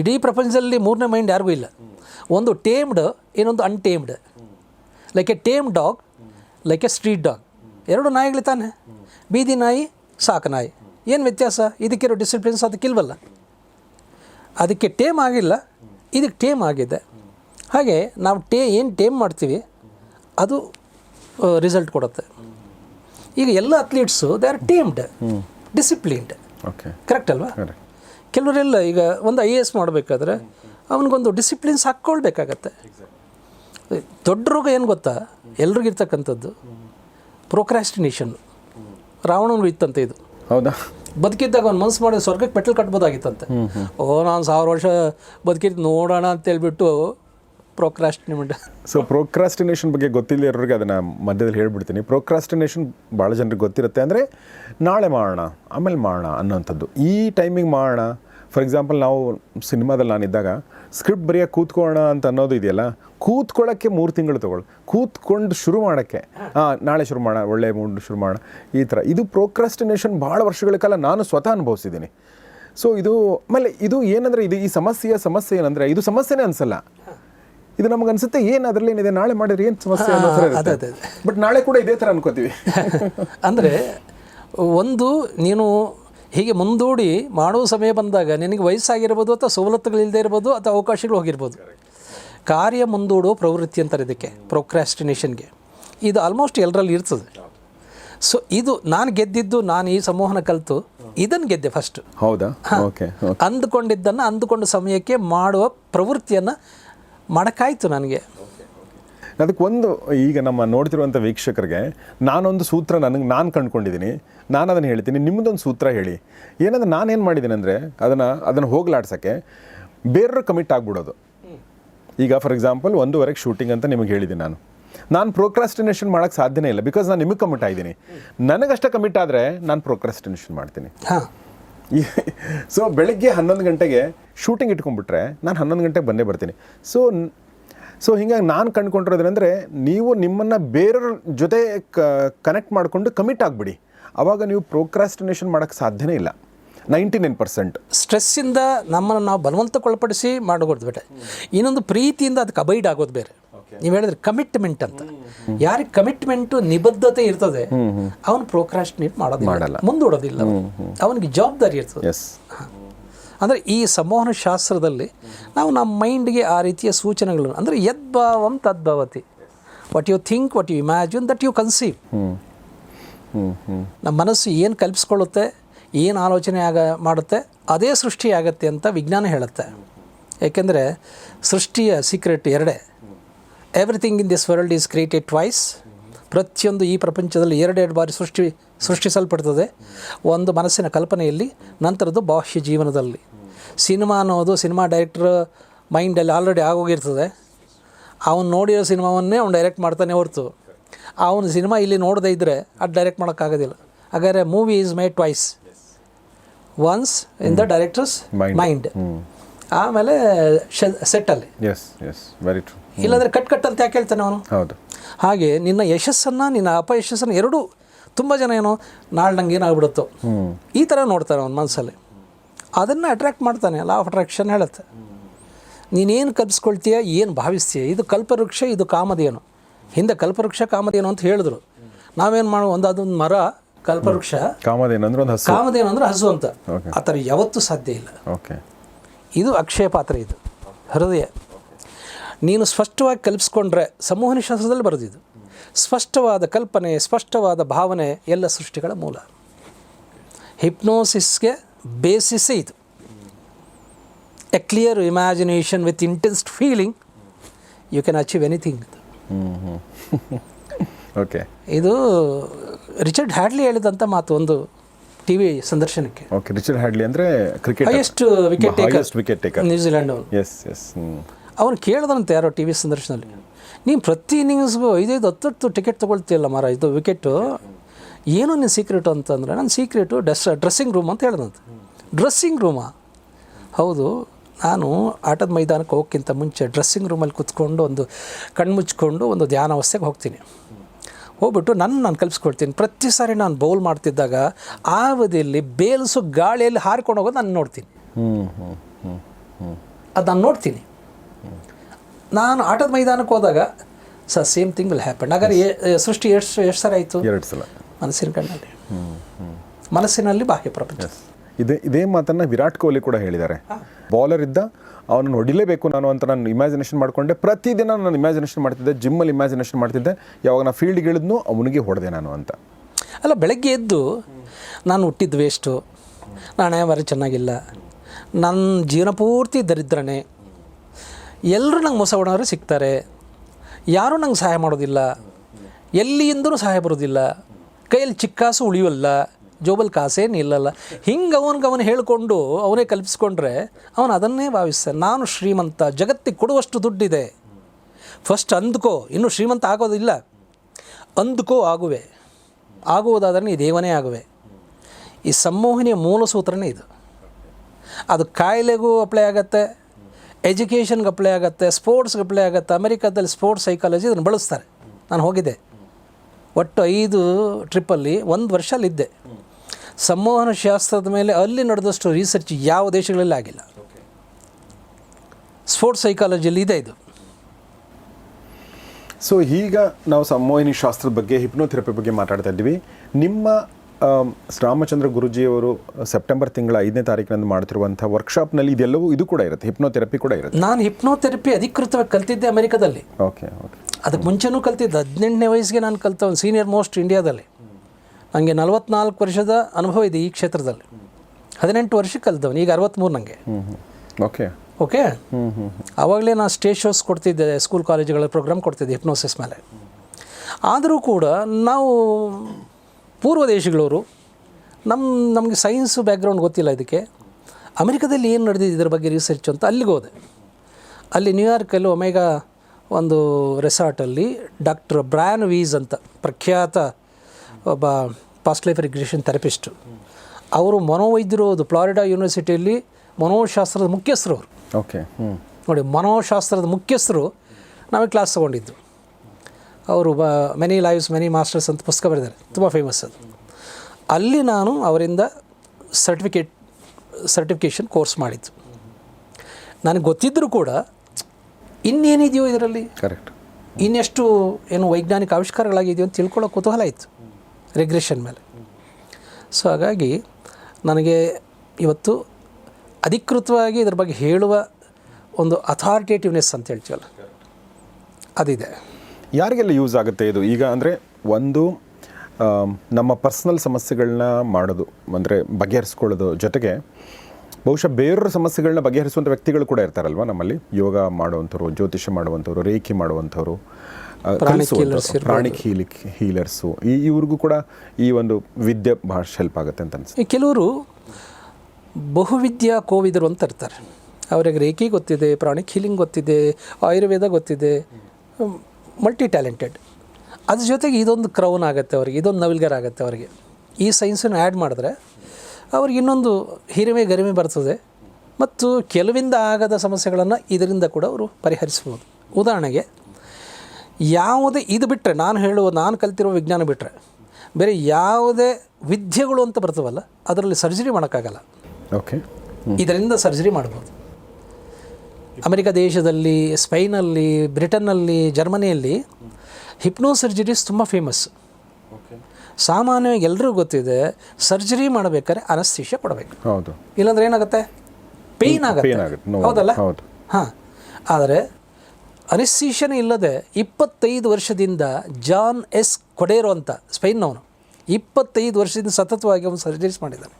ಇಡೀ ಪ್ರಪಂಚದಲ್ಲಿ ಮೂರನೇ ಮೈಂಡ್ ಯಾರಿಗೂ ಇಲ್ಲ. ಒಂದು ಟೇಮ್ಡ್ ಇನ್ನೊಂದು untamed like a tame dog like a street dog ಎರಡು ನಾಯಿಗಳು ತಾನೆ. ಬೀದಿ ನಾಯಿ ಸಾಕು ನಾಯಿ. ಏನು ವ್ಯತ್ಯಾಸ? ಇದಕ್ಕಿರೋ ಡಿಸಿಪ್ಲಿನ್ಸ್ ಅದಕ್ಕಿಲ್ವಲ್ಲ? ಅದಕ್ಕೆ ಟೇಮ್ ಆಗಿಲ್ಲ. ಇದಕ್ಕೆ ಟೇಮ್ ಆಗಿದೆ. ಹಾಗೆ ನಾವು ಟೇ ಏನು ಟೇಮ್ ಮಾಡ್ತೀವಿ ಅದು ರಿಸಲ್ಟ್ ಕೊಡುತ್ತೆ. ಈಗ ಎಲ್ಲ athletes they are tamed disciplined okay correct ಅಲ್ವಾ? ಕೆಲವರೆಲ್ಲ ಈಗ ಒಂದು ಐ ಎ ಎಸ್ ಮಾಡಬೇಕಾದ್ರೆ ಅವನಿಗೊಂದು ಡಿಸಿಪ್ಲಿನ್ಸ್ ಹಾಕ್ಕೊಳ್ಬೇಕಾಗತ್ತೆ. ದೊಡ್ಡ ರೋಗ ಏನು ಗೊತ್ತಾ? ಎಲ್ರಿಗಿರ್ತಕ್ಕಂಥದ್ದು. ಪ್ರೊಕ್ರಾಸ್ಟಿನೇಷನ್ ರಾವಣನಿಗೂ ಇತ್ತಂತೆ ಇದು. ಹೌದಾ? ಬದುಕಿದ್ದಾಗ ಒಂದು ಮನ್ಸು ಮಾಡಿದ ಸ್ವರ್ಗಕ್ಕೆ ಪೆಟ್ರೋಲ್ ಕಟ್ಬೋದಾಗಿತ್ತಂತೆ. ಓ ನಾನು ಸಾವಿರ ವರ್ಷ ಬದುಕಿದ್ದು ನೋಡೋಣ ಅಂತ ಹೇಳ್ಬಿಟ್ಟು ಪ್ರೊಕ್ರಾಸ್ಟಿನೇಮೆಂಟ್ ಸೊ ಪ್ರೊಕ್ರಾಸ್ಟಿನೇಷನ್ ಬಗ್ಗೆ ಗೊತ್ತಿಲ್ಲದೆ ಇರೋರಿಗೆ ಅದನ್ನು ಮಧ್ಯದಲ್ಲಿ ಹೇಳ್ಬಿಡ್ತೀನಿ. ಪ್ರೊಕ್ರಾಸ್ಟಿನೇಷನ್ ಭಾಳ ಜನರಿಗೆ ಗೊತ್ತಿರುತ್ತೆ ಅಂದರೆ ನಾಳೆ ಮಾಡೋಣ ಆಮೇಲೆ ಮಾಡೋಣ ಅನ್ನೋಂಥದ್ದು ಈ ಟೈಮಿಂಗ್ ಮಾಡೋಣ. ಫಾರ್ ಎಕ್ಸಾಂಪಲ್ ನಾವು ಸಿನಿಮಾದಲ್ಲಿ ನಾನಿದ್ದಾಗ ಸ್ಕ್ರಿಪ್ಟ್ ಬರೆಯೋ ಕೂತ್ಕೊಳ್ಳೋಣ ಅಂತ ಅನ್ನೋದು ಇದೆಯಲ್ಲ ಕೂತ್ಕೊಳ್ಳೋಕ್ಕೆ ಮೂರು ತಿಂಗಳು ತೊಗೊಳ್ಳಿ. ಕೂತ್ಕೊಂಡು ಶುರು ಮಾಡೋಕ್ಕೆ. ಹಾಂ ನಾಳೆ ಶುರು ಮಾಡೋಣ ಒಳ್ಳೆ ಮೂಡ್ ಶುರು ಮಾಡೋಣ. ಈ ಥರ. ಇದು ಪ್ರೋಕ್ರಾಸ್ಟಿನೇಷನ್ ಭಾಳ ವರ್ಷಗಳ ಕಾಲ ನಾನು ಸ್ವತಃ ಅನುಭವಿಸಿದ್ದೀನಿ. ಸೊ ಇದು ಆಮೇಲೆ ಇದು ಏನಂದರೆ ಇದು ಈ ಸಮಸ್ಯೆಯ ಸಮಸ್ಯೆ ಏನಂದರೆ ಇದು ಸಮಸ್ಯೆನೇ ಅನಿಸಲ್ಲ. ಇದು ನಮ್ಗೆ ಅನ್ಸುತ್ತೆ ಏನು ಅದರಲ್ಲಿ ಏನಿದೆ? ನಾಳೆ ಮಾಡಿದ್ರೆ ಏನು ಸಮಸ್ಯೆ ಅನ್ನೋ ಥರ ಬಟ್ ನಾಳೆ ಕೂಡ ಇದೇ ಥರ ಅನ್ಕೋತೀವಿ. ಅಂದರೆ ಒಂದು ನೀನು ಹೀಗೆ ಮುಂದೂಡಿ ಮಾಡುವ ಸಮಯ ಬಂದಾಗ ನಿನಗೆ ವಯಸ್ಸಾಗಿರ್ಬೋದು ಅಥವಾ ಸವಲತ್ತುಗಳಿಲ್ಲದೆ ಇರ್ಬೋದು ಅಥವಾ ಅವಕಾಶಗಳು ಹೋಗಿರ್ಬೋದು. ಕಾರ್ಯ ಮುಂದೂಡುವ ಪ್ರವೃತ್ತಿ ಅಂತಾರೆ ಇದಕ್ಕೆ ಪ್ರೊಕ್ರಾಸ್ಟಿನೇಷನ್ಗೆ ಇದು ಆಲ್ಮೋಸ್ಟ್ ಎಲ್ಲರಲ್ಲಿ ಇರ್ತದೆ. ಸೊ ಇದು ನಾನು ಗೆದ್ದಿದ್ದು ನಾನು ಈ ಸಂವಹನ ಕಲಿತು ಇದನ್ನು ಗೆದ್ದೆ ಫಸ್ಟ್ ಹೌದಾ? ಓಕೆ ಅಂದುಕೊಂಡಿದ್ದನ್ನು ಅಂದುಕೊಂಡ ಸಮಯಕ್ಕೆ ಮಾಡುವ ಪ್ರವೃತ್ತಿಯನ್ನು ಮಾಡೋಕ್ಕಾಯ್ತು ನನಗೆ. ಅದಕ್ಕೆ ಒಂದು ಈಗ ನಮ್ಮ ನೋಡ್ತಿರುವಂಥ ವೀಕ್ಷಕರಿಗೆ ನಾನೊಂದು ಸೂತ್ರ ನನಗೆ ನಾನು ಕಂಡ್ಕೊಂಡಿದ್ದೀನಿ ನಾನು ಅದನ್ನು ಹೇಳ್ತೀನಿ ನಿಮ್ಮದೊಂದು ಸೂತ್ರ ಹೇಳಿ. ಏನಂದ್ರೆ ನಾನೇನು ಮಾಡಿದ್ದೀನಿ ಅಂದರೆ ಅದನ್ನು ಅದನ್ನು ಹೋಗ್ಲಾಡ್ಸೋಕ್ಕೆ ಬೇರೆಯವ್ರು ಕಮಿಟ್ ಆಗಿಬಿಡೋದು. ಈಗ ಫಾರ್ ಎಕ್ಸಾಂಪಲ್ ಒಂದೂವರೆಗೆ ಶೂಟಿಂಗ್ ಅಂತ ನಿಮಗೆ ಹೇಳಿದ್ದೀನಿ ನಾನು. ನಾನು ಪ್ರೋಕ್ರಾಸ್ಟಿನೇಷನ್ ಮಾಡೋಕ್ಕೆ ಸಾಧ್ಯನೇ ಇಲ್ಲ ಬಿಕಾಸ್ ನಾನು ನಿಮಗೆ ಕಮಿಟ್ ಆಗಿದ್ದೀನಿ ನನಗಷ್ಟೇ ಕಮಿಟ್ ಆದರೆ ನಾನು ಪ್ರೋಕ್ರಾಸ್ಟಿನೇಷನ್ ಮಾಡ್ತೀನಿ. ಹಾಂ. ಸೊ ಬೆಳಗ್ಗೆ ಹನ್ನೊಂದು ಗಂಟೆಗೆ ಶೂಟಿಂಗ್ ಇಟ್ಕೊಂಡ್ಬಿಟ್ರೆ ನಾನು ಹನ್ನೊಂದು ಗಂಟೆಗೆ ಬಂದೇ ಬರ್ತೀನಿ. ಸೊ ಸೊ ಹಿಂಗಾಗಿ ನಾನು ಕಂಡುಕೊಂಡಿರೋದೇನೆಂದರೆ ನೀವು ನಿಮ್ಮನ್ನು ಬೇರೆಯವ್ರ ಜೊತೆ ಕನೆಕ್ಟ್ ಮಾಡಿಕೊಂಡು ಕಮಿಟ್ ಆಗಿಬಿಡಿ. ಆವಾಗ ನೀವು ಪ್ರೋಕ್ರಾಸ್ಟಿನೇಷನ್ ಮಾಡೋಕ್ಕೆ ಸಾಧ್ಯನೇ ಇಲ್ಲ. ನೈಂಟಿ ನೈನ್ ಪರ್ಸೆಂಟ್ ಸ್ಟ್ರೆಸ್ಸಿಂದ ನಮ್ಮನ್ನು ನಾವು ಬಲವಂತಕ್ಕೊಳಪಡಿಸಿ ಮಾಡೋದು ಬೇಟೆ ಇನ್ನೊಂದು ಪ್ರೀತಿಯಿಂದ ಅದಕ್ಕೆ ಅಬೈಡ್ ಆಗೋದು ಬೇರೆ. ನೀವು ಹೇಳಿದ್ರೆ ಕಮಿಟ್ಮೆಂಟ್ ಅಂತ. ಯಾರಿಗೆ ಕಮಿಟ್ಮೆಂಟು ನಿಬದ್ಧತೆ ಇರ್ತದೆ ಅವನು ಪ್ರೋಕ್ರಾಸ್ಟಿನೇಟ್ ಮಾಡೋದು ಮಾಡಲ್ಲ. ಮುಂದೂಡೋದಿಲ್ಲ. ಅವನಿಗೆ ಜವಾಬ್ದಾರಿ ಇರ್ತದೆ. ಅಂದರೆ ಈ ಸಂವಹನ ಶಾಸ್ತ್ರದಲ್ಲಿ ನಾವು ನಮ್ಮ ಮೈಂಡ್ಗೆ ಆ ರೀತಿಯ ಸೂಚನೆಗಳನ್ನು ಅಂದರೆ ಯದ್ಭಾವಂ ತದ್ಭವತಿ. What you think what you imagine that you conceive ನಮ್ಮ ಮನಸ್ಸು ಏನು ಕಲ್ಪಿಸ್ಕೊಳ್ಳುತ್ತೆ ಏನು ಆಲೋಚನೆ ಆಗ ಮಾಡುತ್ತೆ ಅದೇ ಸೃಷ್ಟಿಯಾಗತ್ತೆ ಅಂತ ವಿಜ್ಞಾನ ಹೇಳುತ್ತೆ. ಏಕೆಂದರೆ ಸೃಷ್ಟಿಯ ಸೀಕ್ರೆಟ್ ಎರಡೇ. Everything in this world is created twice ಪ್ರತಿಯೊಂದು ಈ ಪ್ರಪಂಚದಲ್ಲಿ ಎರಡೆರಡು ಬಾರಿ ಸೃಷ್ಟಿ ಸೃಷ್ಟಿಸಲ್ಪಡ್ತದೆ. ಒಂದು ಮನಸ್ಸಿನ ಕಲ್ಪನೆಯಲ್ಲಿ ನಂತರದ್ದು ಬಾಹ್ಯ ಜೀವನದಲ್ಲಿ. ಸಿನಿಮಾ ಅನ್ನೋದು ಸಿನಿಮಾ ಡೈರೆಕ್ಟ್ರ್ ಮೈಂಡಲ್ಲಿ ಆಲ್ರೆಡಿ ಆಗೋಗಿರ್ತದೆ. ಅವನು ನೋಡಿರೋ ಸಿನಿಮಾವನ್ನೇ ಅವ್ನು ಡೈರೆಕ್ಟ್ ಮಾಡ್ತಾನೆ ಹೊರತು. ಅವನು ಸಿನಿಮಾ ಇಲ್ಲಿ ನೋಡದೇ ಇದ್ದರೆ ಅದು ಡೈರೆಕ್ಟ್ ಮಾಡೋಕ್ಕಾಗೋದಿಲ್ಲ. ಹಾಗಾದರೆ movie is made twice once in the director's. Mind ಆಮೇಲೆ ಸೆಟ್ಟಲ್ಲಿ ಇಲ್ಲಾಂದರೆ ಕಟ್ ಕಟ್ ಅಂತ ಯಾಕೆ ಹೇಳ್ತಾನೆ ಅವನು? ಹೌದು. ಹಾಗೆ ನಿನ್ನ ಯಶಸ್ಸನ್ನು ನಿನ್ನ ಅಪಯಶಸ್ಸನ್ನು ಎರಡೂ ತುಂಬ ಜನ ಏನೋ ನಾಳೆ ನಂಗೆ ಏನಾಗ್ಬಿಡುತ್ತೋ ಈ ಥರ ನೋಡ್ತಾನೆ ಅವನ ಮನಸ್ಸಲ್ಲಿ ಅದನ್ನು ಅಟ್ರ್ಯಾಕ್ಟ್ ಮಾಡ್ತಾನೆ ಲಾ ಆಫ್ ಅಟ್ರಾಕ್ಷನ್ ಹೇಳುತ್ತೆ. ನೀನೇನು ಕಲ್ಪಿಸ್ಕೊಳ್ತೀಯ ಏನು ಭಾವಿಸ್ತೀಯ? ಇದು ಕಲ್ಪವೃಕ್ಷ ಇದು ಕಾಮಧೇನು. ಹಿಂದೆ ಕಲ್ಪವೃಕ್ಷ ಕಾಮಧೇನು ಅಂತ ಹೇಳಿದ್ರು. ನಾವೇನು ಮಾಡೋ ಒಂದು ಅದೊಂದು ಮರ ಕಲ್ಪವೃಕ್ಷ. ಕಾಮಧೇನು ಒಂದು ಹಸು. ಕಾಮಧೇನು ಅಂದ್ರೆ ಹಸು ಅಂತ. ಆ ಥರ ಯಾವತ್ತೂ ಸಾಧ್ಯ ಇಲ್ಲ. ಓಕೆ ಇದು ಅಕ್ಷಯ ಪಾತ್ರ ಇದು. ಹೃದಯ. ನೀನು ಸ್ಪಷ್ಟವಾಗಿ ಕಲ್ಪಿಸ್ಕೊಂಡ್ರೆ ಸಮೂಹನ ಶಾಸ್ತ್ರದಲ್ಲಿ ಬರೆದಿದ್ದು. ಸ್ಪಷ್ಟವಾದ ಕಲ್ಪನೆ ಸ್ಪಷ್ಟವಾದ ಭಾವನೆ ಎಲ್ಲ ಸೃಷ್ಟಿಗಳ ಮೂಲ. ಹಿಪ್ನೋಸಿಸ್ಗೆ ಬೇಸಿಸೇ ಇದು a clear imagination with intensed feeling you can achieve anything okay ಇದು ರಿಚರ್ಡ್ ಹ್ಯಾಡ್ಲಿ ಹೇಳಿದಂಥ ಮಾತು ಒಂದು ಟಿ ವಿ ಸಂದರ್ಶನಕ್ಕೆ. ಓಕೆ ರಿಚರ್ಡ್ ಹ್ಯಾಡ್ಲಿ ಅಂದರೆ cricket highest wicket taker wicket taker New Zealand yes yes ಅವನು ಕೇಳಿದಂತೆ ಯಾರೋ ಟಿ ವಿ ಸಂದರ್ಶನದಲ್ಲಿ. ನೀನು ಪ್ರತಿ ಇನ್ನಿಂಗ್ಸ್ಗೂ ಐದೈದು ಹತ್ತು ಟಿಕೆಟ್ ತೊಗೊಳ್ತೀಯಲ್ಲ ಮಾರ ಇದು ವಿಕೆಟು ಏನು ನಿನ್ನ ಸೀಕ್ರೆಟು ಅಂತಂದರೆ ನನ್ನ ಸೀಕ್ರೆಟು ಡ್ರೆಸ್ ಡ್ರೆಸ್ಸಿಂಗ್ ರೂಮ್ ಅಂತ ಹೇಳ್ದಂತೆ. ಡ್ರೆಸ್ಸಿಂಗ್ ರೂಮ ಹೌದು ನಾನು ಆಟದ ಮೈದಾನಕ್ಕೆ ಹೋಗೋಕ್ಕಿಂತ ಮುಂಚೆ ಡ್ರೆಸ್ಸಿಂಗ್ ರೂಮಲ್ಲಿ ಕುತ್ಕೊಂಡು ಒಂದು ಕಣ್ಮುಚ್ಕೊಂಡು ಒಂದು ಧ್ಯಾನ ಅವಸ್ಥೆಗೆ ಹೋಗ್ತೀನಿ. ಹೋಗ್ಬಿಟ್ಟು ನನ್ನ ನಾನು ಕಲ್ಪಿಸ್ಕೊಳ್ತೀನಿ ಪ್ರತಿ ಸಾರಿ ನಾನು ಬೌಲ್ ಮಾಡ್ತಿದ್ದಾಗ ಆ ಅವಧಿಯಲ್ಲಿ ಬೇಲ್ಸು ಗಾಳಿಯಲ್ಲಿ ಹಾರಿಕೊಂಡು ಹೋಗೋದು ನಾನು ನೋಡ್ತೀನಿ. ಅದು ನಾನು ನೋಡ್ತೀನಿ. ನಾನು ಆಟದ ಮೈದಾನಕ್ಕೆ ಹೋದಾಗ ಸ ಸೇಮ್ ಥಿಂಗ್ ವಿಲ್ ಹ್ಯಾಪನ್ ಹಾಗಾದ್ರೆ ಸೃಷ್ಟಿ ಎಷ್ಟು ಎಷ್ಟು ಸಲ ಆಯಿತು? ಎರಡು ಸಲ. ಮನಸ್ಸಿನ ಕಣ್ಣಲ್ಲಿ. ಮನಸ್ಸಿನಲ್ಲಿ ಬಾಹ್ಯ ಪ್ರಪಂಚ. ಇದೇ ಇದೇ ಮಾತನ್ನು ವಿರಾಟ್ ಕೊಹ್ಲಿ ಕೂಡ ಹೇಳಿದ್ದಾರೆ. ಬೌಲರ್ ಇದ್ದ ಅವನನ್ನು ಹೊಡಿಲೇಬೇಕು ನಾನು ಅಂತ ನಾನು ಇಮ್ಯಾಜಿನೇಷನ್ ಮಾಡಿಕೊಂಡೆ. ಪ್ರತಿದಿನ ನಾನು ಇಮ್ಯಾಜಿನೇಷನ್ ಮಾಡ್ತಿದ್ದೆ ಜಿಮ್ಮಲ್ಲಿ ಇಮ್ಯಾಜಿನೇಷನ್ ಮಾಡ್ತಿದ್ದೆ. ಯಾವಾಗ ನಾನು ಫೀಲ್ಡ್ಗೆ ಇಳಿದ್ನು ಅವನಿಗೆ ಹೊಡೆದೆ ನಾನು ಅಂತ. ಅಲ್ಲ ಬೆಳಗ್ಗೆ ಎದ್ದು ನಾನು ಹುಟ್ಟಿದ್ದು ವೇಸ್ಟು ನಾನು ಯಾವ ಚೆನ್ನಾಗಿಲ್ಲ. ನನ್ನ ಜೀವನ ಪೂರ್ತಿ ದರಿದ್ರನೇ. ಎಲ್ಲರೂ ನಂಗೆ ಮೋಸ ಹೊಡೋರು ಸಿಗ್ತಾರೆ. ಯಾರೂ ನಂಗೆ ಸಹಾಯ ಮಾಡೋದಿಲ್ಲ. ಎಲ್ಲಿಯಿಂದಲೂ ಸಹಾಯ ಬರೋದಿಲ್ಲ. ಕೈಯಲ್ಲಿ ಚಿಕ್ಕಾಸು ಉಳಿಯೋಲ್ಲ ಜೋಬಲ್ ಕಾಸೇನು ಇಲ್ಲಲ್ಲ. ಹಿಂಗೆ ಅವನಿಗೆ ಅವನು ಹೇಳಿಕೊಂಡು ಅವನೇ ಕಲ್ಪಿಸ್ಕೊಂಡ್ರೆ ಅವನು ಅದನ್ನೇ ಭಾವಿಸ್ತಾನೆ ನಾನು ಶ್ರೀಮಂತ ಜಗತ್ತಿಗೆ ಕೊಡುವಷ್ಟು ದುಡ್ಡಿದೆ. ಫಸ್ಟ್ ಅಂದ್ಕೋ, ಇನ್ನು ಶ್ರೀಮಂತ ಆಗೋದಿಲ್ಲ. ಅಂದ್ಕೋ ಆಗುವೆ. ಆಗುವುದಾದರೆ ನೀ ದೇವನೇ ಆಗುವೆ. ಈ ಸಂಮೋಹನೆಯ ಮೂಲ ಸೂತ್ರನೇ ಇದು. ಅದು ಕಾಯಿಲೆಗೂ ಅಪ್ಲೈ ಆಗತ್ತೆ ಎಜುಕೇಷನ್ಗೆ ಅಪ್ಲೈ ಆಗುತ್ತೆ ಸ್ಪೋರ್ಟ್ಸ್ಗೆ ಅಪ್ಲೈ ಆಗುತ್ತೆ, ಅಮೆರಿಕಾದಲ್ಲಿ ಸ್ಪೋರ್ಟ್ಸ್ ಸೈಕಾಲಜಿ ಇದನ್ನು ಬಳಸ್ತಾರೆ. ನಾನು ಹೋಗಿದ್ದೆ. ಒಟ್ಟು ಐದು ಟ್ರಿಪ್ಪಲ್ಲಿ ಒಂದು ವರ್ಷ ಅಲ್ಲಿದ್ದೆ ಸಂಮೋಹನ ಶಾಸ್ತ್ರದ ಮೇಲೆ ಅಲ್ಲಿ ನಡೆದಷ್ಟು ರಿಸರ್ಚ್ ಯಾವ ದೇಶಗಳಲ್ಲಿ ಆಗಿಲ್ಲ. ಸ್ಪೋರ್ಟ್ಸ್ ಸೈಕಾಲಜಿಯಲ್ಲಿ ಇದೆ ಇದು. ಸೊ ಈಗ ನಾವು ಸಂಮೋಹಿನಿ ಶಾಸ್ತ್ರದ ಬಗ್ಗೆ ಹಿಪ್ನೋಥೆರಪಿ ಬಗ್ಗೆ ಮಾತಾಡ್ತಾ ಇದ್ವಿ ನಿಮ್ಮ ರಾಮಚಂದ್ರ ಗುರುಜಿಯವರು ಸೆಪ್ಟೆಂಬರ್ ತಿಂಗಳ ಐದನೇ ತಾರೀಕಿನಂದು ಮಾಡ್ತಿರುವಂಥ ವರ್ಕ್ಶಾಪ್ನಲ್ಲಿ ಇದೆಲ್ಲವೂ ಇದು ಕೂಡ ಇರುತ್ತೆ ಹಿಪ್ನೋಥೆರಪಿ ಕೂಡ ಇರುತ್ತೆ. ನಾನು ಹಿಪ್ನೋಥೆರಪಿ ಅಧಿಕೃತವಾಗಿ ಕಲ್ತಿದ್ದೆ ಅಮೆರಿಕದಲ್ಲಿ. ಓಕೆ ಓಕೆ ಅದಕ್ಕೆ ಮುಂಚೆನೂ ಕಲ್ತಿದ್ದೆ ಹದಿನೆಂಟನೇ ವಯಸ್ಸಿಗೆ ನಾನು ಕಲ್ತವನು ಸೀನಿಯರ್ ಮೋಸ್ಟ್ ಇಂಡಿಯಾದಲ್ಲಿ ನನಗೆ ನಲವತ್ನಾಲ್ಕು ವರ್ಷದ ಅನುಭವ ಇದೆ ಈ ಕ್ಷೇತ್ರದಲ್ಲಿ. ಹದಿನೆಂಟು ವರ್ಷಕ್ಕೆ ಕಲ್ತವನು ಈಗ ಅರವತ್ತ್ಮೂರು ನನಗೆ ಓಕೆ ಓಕೆ ಆವಾಗಲೇ ನಾನು ಸ್ಟೇಜ್ ಶೋಸ್ ಕೊಡ್ತಿದ್ದೆ ಸ್ಕೂಲ್ ಕಾಲೇಜುಗಳ ಪ್ರೋಗ್ರಾಮ್ ಕೊಡ್ತಿದ್ದೆ ಹಿಪ್ನೋಸಿಸ್ ಮೇಲೆ. ಆದರೂ ಕೂಡ ನಾವು ಪೂರ್ವ ದೇಶಗಳವರು ನಮ್ಮ ನಮಗೆ ಸೈನ್ಸು ಬ್ಯಾಕ್ಗ್ರೌಂಡ್ ಗೊತ್ತಿಲ್ಲ ಇದಕ್ಕೆ. ಅಮೆರಿಕದಲ್ಲಿ ಏನು ನಡೆದಿದೆ ಇದ್ರ ಬಗ್ಗೆ ರಿಸರ್ಚ್ ಅಂತ ಅಲ್ಲಿಗೆ ಹೋದೆ. ಅಲ್ಲಿ ನ್ಯೂಯಾರ್ಕಲ್ಲಿ ಒಮೆಗಾ ಒಂದು ರೆಸಾರ್ಟಲ್ಲಿ ಡಾಕ್ಟರ್ ಬ್ರ್ಯಾನ್ ವೀಸ್ ಅಂತ ಪ್ರಖ್ಯಾತ ಒಬ್ಬ ಪಾಸ್ಟ್ ಲೈಫ್ ರಿಗ್ರೆಷನ್ ಥೆರಪಿಸ್ಟು ಅವರು ಮನೋವೈದ್ಯರು ಅದು ಫ್ಲಾರಿಡಾ ಯೂನಿವರ್ಸಿಟಿಯಲ್ಲಿ ಮನೋಶಾಸ್ತ್ರದ ಮುಖ್ಯಸ್ಥರು ಅವರು. ಓಕೆ ಹ್ಞೂ ನೋಡಿ ಮನೋಶಾಸ್ತ್ರದ ಮುಖ್ಯಸ್ಥರು ನಾವೇ ಕ್ಲಾಸ್ ತೊಗೊಂಡಿದ್ದು ಅವರು ಬ ಮೆನಿ ಲೈವ್ಸ್ ಮೆನಿ ಮಾಸ್ಟರ್ಸ್ ಅಂತ ಪುಸ್ತಕ ಬರೆದಿದ್ದಾರೆ. ತುಂಬ ಫೇಮಸ್ ಅದು. ಅಲ್ಲಿ ನಾನು ಅವರಿಂದ ಸರ್ಟಿಫಿಕೇಟ್ ಸರ್ಟಿಫಿಕೇಷನ್ ಕೋರ್ಸ್ ಮಾಡಿದ್ದು. ನನಗೆ ಗೊತ್ತಿದ್ದರೂ ಕೂಡ ಇನ್ನೇನಿದೆಯೋ ಇದರಲ್ಲಿ? ಕರೆಕ್ಟ್ ಇನ್ನೆಷ್ಟು ಏನು ವೈಜ್ಞಾನಿಕ ಆವಿಷ್ಕಾರಗಳಾಗಿದೆಯೋ ಅಂತ ತಿಳ್ಕೊಳ್ಳೋ ಕುತೂಹಲ ಇತ್ತು. ರಿಗ್ರೆಷನ್ ಮೇಲೆ. ಸೊ ಹಾಗಾಗಿ ನನಗೆ ಇವತ್ತು ಅಧಿಕೃತವಾಗಿ ಇದ್ರ ಬಗ್ಗೆ ಹೇಳುವ ಒಂದು ಅಥಾರಿಟೇಟಿವ್ನೆಸ್ ಅಂತ ಹೇಳ್ತೀವಲ್ಲ, ಅದಿದೆ. ಯಾರಿಗೆಲ್ಲ ಯೂಸ್ ಆಗುತ್ತೆ ಇದು? ಈಗ ಅಂದರೆ ಒಂದು ನಮ್ಮ ಪರ್ಸ್ನಲ್ ಸಮಸ್ಯೆಗಳನ್ನ ಮಾಡೋದು, ಅಂದರೆ ಬಗೆಹರಿಸ್ಕೊಳ್ಳೋದು ಜೊತೆಗೆ ಬಹುಶಃ ಬೇರೆಯವ್ರ ಸಮಸ್ಯೆಗಳನ್ನ ಬಗೆಹರಿಸುವಂಥ ವ್ಯಕ್ತಿಗಳು ಕೂಡ ಇರ್ತಾರಲ್ವ ನಮ್ಮಲ್ಲಿ? ಯೋಗ ಮಾಡುವಂಥವ್ರು, ಜ್ಯೋತಿಷ್ಯ ಮಾಡುವಂಥವ್ರು, ರೇಖಿ ಮಾಡುವಂಥವ್ರು. ಪ್ರಾಣಿಕ್ ಹೀಲಿಕ್ ಹೀಲರ್ಸು ಈ ಇವ್ರಿಗೂ ಕೂಡ ಈ ಒಂದು ವಿದ್ಯೆ ಭಾಷೆ ಹೆಲ್ಪ್ ಆಗುತ್ತೆ ಅಂತ ಅನ್ಸುತ್ತೆ. ಕೆಲವರು ಬಹುವಿದ್ಯಾ ಕೋವಿದರು ಅಂತ ಇರ್ತಾರೆ. ಅವ್ರಿಗೆ ರೇಖಿ ಗೊತ್ತಿದೆ ಪ್ರಾಣಿಕ್ ಹೀಲಿಂಗ್ ಗೊತ್ತಿದೆ ಆಯುರ್ವೇದ ಗೊತ್ತಿದೆ ಮಲ್ಟಿ ಟ್ಯಾಲೆಂಟೆಡ್ ಅದ್ರ ಜೊತೆಗೆ ಇದೊಂದು ಕ್ರೌನ್ ಆಗುತ್ತೆ ಅವ್ರಿಗೆ ಇದೊಂದು ನವಿಲ್ಗರ್ ಆಗುತ್ತೆ ಅವರಿಗೆ. ಈ ಸೈನ್ಸನ್ನು ಆ್ಯಡ್ ಮಾಡಿದ್ರೆ ಅವ್ರಿಗೆ ಇನ್ನೊಂದು ಹಿರಿಮೆ ಗರಿಮೆ ಬರ್ತದೆ ಮತ್ತು ಕೆಲವಿಂದ ಆಗದ ಸಮಸ್ಯೆಗಳನ್ನು ಇದರಿಂದ ಕೂಡ ಅವರು ಪರಿಹರಿಸ್ಬೋದು. ಉದಾಹರಣೆಗೆ ಯಾವುದೇ ಇದು ಬಿಟ್ಟರೆ ನಾನು ಹೇಳುವ ನಾನು ಕಲ್ತಿರೋ ವಿಜ್ಞಾನ ಬಿಟ್ಟರೆ ಬೇರೆ ಯಾವುದೇ ವಿದ್ಯೆಗಳು ಅಂತ ಬರ್ತವಲ್ಲ ಅದರಲ್ಲಿ ಸರ್ಜರಿ ಮಾಡೋಕ್ಕಾಗಲ್ಲ. ಓಕೆ ಇದರಿಂದ ಸರ್ಜರಿ ಮಾಡ್ಬೋದು. ಅಮೆರಿಕ ದೇಶದಲ್ಲಿ ಸ್ಪೈನಲ್ಲಿ ಬ್ರಿಟನ್ನಲ್ಲಿ ಜರ್ಮನಿಯಲ್ಲಿ ಹಿಪ್ನೋ ಸರ್ಜರೀಸ್ ತುಂಬ ಫೇಮಸ್ ಸಾಮಾನ್ಯವಾಗಿ ಎಲ್ಲರಿಗೂ ಗೊತ್ತಿದೆ ಸರ್ಜರಿ ಮಾಡಬೇಕಾದ್ರೆ ಅನಸ್ತೀಶ ಕೊಡಬೇಕು. ಹೌದು. ಇಲ್ಲಾಂದ್ರೆ ಏನಾಗುತ್ತೆ? ಪೇಯ್ನ್ ಆಗುತ್ತೆ. ಹೌದಲ್ಲ? ಹೌದು. ಹಾಂ. ಆದರೆ ಅನಿಸ್ತೀಶನೇ ಇಲ್ಲದೆ ಇಪ್ಪತ್ತೈದು ವರ್ಷದಿಂದ ಜಾನ್ ಎಸ್ ಕೊಡೇರೋ ಅಂತ ಸ್ಪೈನ್ನವನು. ಇಪ್ಪತ್ತೈದು ವರ್ಷದಿಂದ ಸತತವಾಗಿ ಅವನು ಸರ್ಜರೀಸ್ ಮಾಡಿದ್ದಾನೆ.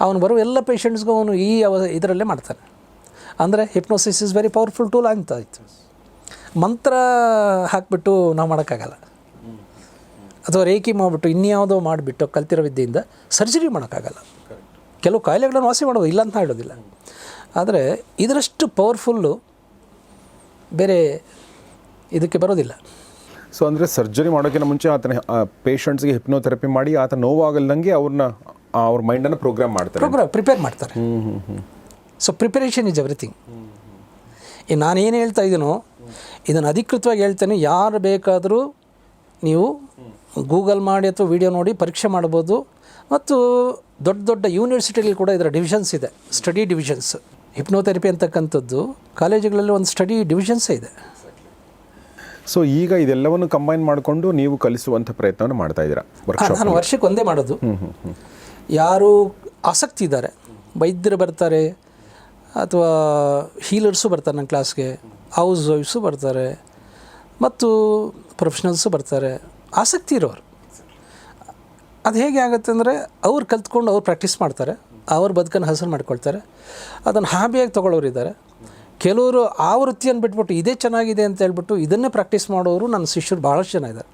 ಅವನು ಬರುವ ಎಲ್ಲ ಪೇಷಂಟ್ಸ್ಗೂ ಅವನು ಈ ಅವ ಇದರಲ್ಲೇ ಮಾಡ್ತಾನೆ. ಅಂದರೆ hypnosis is very powerful tool ಅಂತ ಆಯಿತು. ಮಂತ್ರ ಹಾಕಿಬಿಟ್ಟು ನಾವು ಮಾಡೋಕ್ಕಾಗಲ್ಲ. ಅಥವಾ ರೇಖಿ ಮಾಡಿಬಿಟ್ಟು ಇನ್ಯಾವುದೋ ಮಾಡಿಬಿಟ್ಟು ಕಲ್ತಿರೋ ವಿದ್ಯೆಯಿಂದ ಸರ್ಜರಿ ಮಾಡೋಕ್ಕಾಗಲ್ಲ. ಕೆಲವು ಕಾಯಿಲೆಗಳನ್ನು ವಾಸಿ ಮಾಡೋದು ಇಲ್ಲ ಅಂತ ಹೇಳೋದಿಲ್ಲ. ಆದರೆ ಇದರಷ್ಟು ಪವರ್ಫುಲ್ಲು ಬೇರೆ ಇದಕ್ಕೆ ಬರೋದಿಲ್ಲ. ಸೊ ಅಂದರೆ ಸರ್ಜರಿ ಮಾಡೋಕ್ಕಿಂತ ಮುಂಚೆ ಆತನ ಪೇಷಂಟ್ಸ್ಗೆ ಹಿಪ್ನೋಥೆರಪಿ ಮಾಡಿ ಆತ ನೋವಾಗಲ್ದಂಗೆ ಅವ್ರನ್ನ ಅವ್ರ ಮೈಂಡನ್ನು ಪ್ರೋಗ್ರಾಮ್ ಮಾಡ್ತಾರೆ. ಪ್ರೋಗ್ರಾಮ್ ಪ್ರಿಪೇರ್ ಮಾಡ್ತಾರೆ. ಸೊ ಪ್ರಿಪರೇಷನ್ ಇಸ್ ಎವ್ರಿಥಿಂಗ್ ಈ ನಾನೇನು ಹೇಳ್ತಾ ಇದ್ದೀನೋ ಇದನ್ನು ಅಧಿಕೃತವಾಗಿ ಹೇಳ್ತೇನೆ ಯಾರು ಬೇಕಾದರೂ ನೀವು ಗೂಗಲ್ ಮಾಡಿ ಅಥವಾ ವಿಡಿಯೋ ನೋಡಿ ಪರೀಕ್ಷೆ ಮಾಡ್ಬೋದು. ಮತ್ತು ದೊಡ್ಡ ದೊಡ್ಡ ಯೂನಿವರ್ಸಿಟಿಯಲ್ಲಿ ಕೂಡ ಇದರ ಡಿವಿಷನ್ಸ್ ಇದೆ ಸ್ಟಡಿ ಡಿವಿಷನ್ಸ್ ಹಿಪ್ನೋಥೆರಪಿ ಅಂತಕ್ಕಂಥದ್ದು ಕಾಲೇಜುಗಳಲ್ಲಿ ಒಂದು ಸ್ಟಡಿ ಡಿವಿಷನ್ಸೇ ಇದೆ. ಸೊ ಈಗ ಇದೆಲ್ಲವನ್ನು ಕಂಬೈನ್ ಮಾಡಿಕೊಂಡು ನೀವು ಕಲಿಸುವಂಥ ಪ್ರಯತ್ನವನ್ನು ಮಾಡ್ತಾ ಇದ್ದೀರಾ? ನಾನು ವರ್ಷಕ್ಕೆ ಒಂದೇ ಮಾಡೋದು. ಯಾರು ಆಸಕ್ತಿ ಇದ್ದಾರೆ ವೈದ್ಯರು ಬರ್ತಾರೆ ಅಥವಾ ಹೀಲರ್ಸು ಬರ್ತಾರೆ ನನ್ನ ಕ್ಲಾಸ್ಗೆ ಹೌಸ್ ವೈಫ್ಸು ಬರ್ತಾರೆ ಮತ್ತು ಪ್ರೊಫೆಷ್ನಲ್ಸು ಬರ್ತಾರೆ. ಆಸಕ್ತಿ ಇರೋರು. ಅದು ಹೇಗೆ ಆಗುತ್ತೆ ಅಂದರೆ ಅವ್ರು ಕಲ್ತ್ಕೊಂಡು ಅವ್ರು ಪ್ರಾಕ್ಟೀಸ್ ಮಾಡ್ತಾರೆ. ಅವ್ರ ಬದುಕನ್ನು ಹಸರು ಮಾಡ್ಕೊಳ್ತಾರೆ. ಅದನ್ನು ಹಾಬಿಯಾಗಿ ತೊಗೊಳ್ಳೋರು ಇದ್ದಾರೆ. ಕೆಲವರು ಆ ವೃತ್ತಿಯನ್ನು ಬಿಟ್ಬಿಟ್ಟು ಇದೇ ಚೆನ್ನಾಗಿದೆ ಅಂತ ಹೇಳ್ಬಿಟ್ಟು ಇದನ್ನೇ ಪ್ರಾಕ್ಟೀಸ್ ಮಾಡೋರು ನನ್ನ ಶಿಷ್ಯರು ಭಾಳಷ್ಟು ಜನ ಇದ್ದಾರೆ.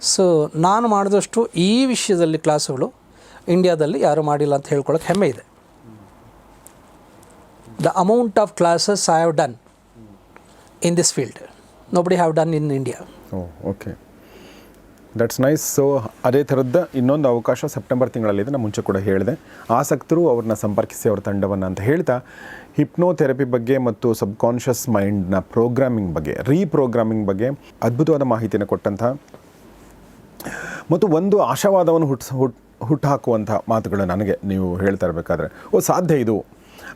ಸೊ ನಾನು ಮಾಡಿದಷ್ಟು ಈ ವಿಷಯದಲ್ಲಿ ಕ್ಲಾಸುಗಳು ಇಂಡಿಯಾದಲ್ಲಿ ಯಾರೂ ಮಾಡಿಲ್ಲ ಅಂತ ಹೇಳ್ಕೊಳಕ್ಕೆ ಹೆಮ್ಮೆ ಇದೆ. The amount of classes I have done in this field nobody have done in India okay that's nice so ಅದೇ ಥರದ್ದು ಇನ್ನೊಂದು ಅವಕಾಶ ಸೆಪ್ಟೆಂಬರ್ ತಿಂಗಳಲ್ಲಿದೆ ನಾನು ಮುಂಚೆ ಕೂಡ ಹೇಳಿದೆ. ಆಸಕ್ತರು ಅವ್ರನ್ನ ಸಂಪರ್ಕಿಸಿ ಅವ್ರ ತಂಡವನ್ನು ಅಂತ ಹೇಳ್ತಾ, ಹಿಪ್ನೋಥೆರಪಿ ಬಗ್ಗೆ ಮತ್ತು ಸಬ್ಕಾನ್ಷಿಯಸ್ ಮೈಂಡ್ನ ಪ್ರೋಗ್ರಾಮಿಂಗ್ ಬಗ್ಗೆ, ರೀಪ್ರೋಗ್ರಾಮಿಂಗ್ ಬಗ್ಗೆ ಅದ್ಭುತವಾದ ಮಾಹಿತಿಯನ್ನು ಕೊಟ್ಟಂತಹ ಮತ್ತು ಒಂದು ಆಶಾವಾದವನ್ನು ಹುಟ್ಸ್, ಹುಟ್ ಹುಟ್ಟುಹಾಕುವಂಥ ಮಾತುಗಳು ನನಗೆ ನೀವು ಹೇಳ್ತಾ ಇರಬೇಕಾದ್ರೆ, ಓ, ಸಾಧ್ಯ ಇದು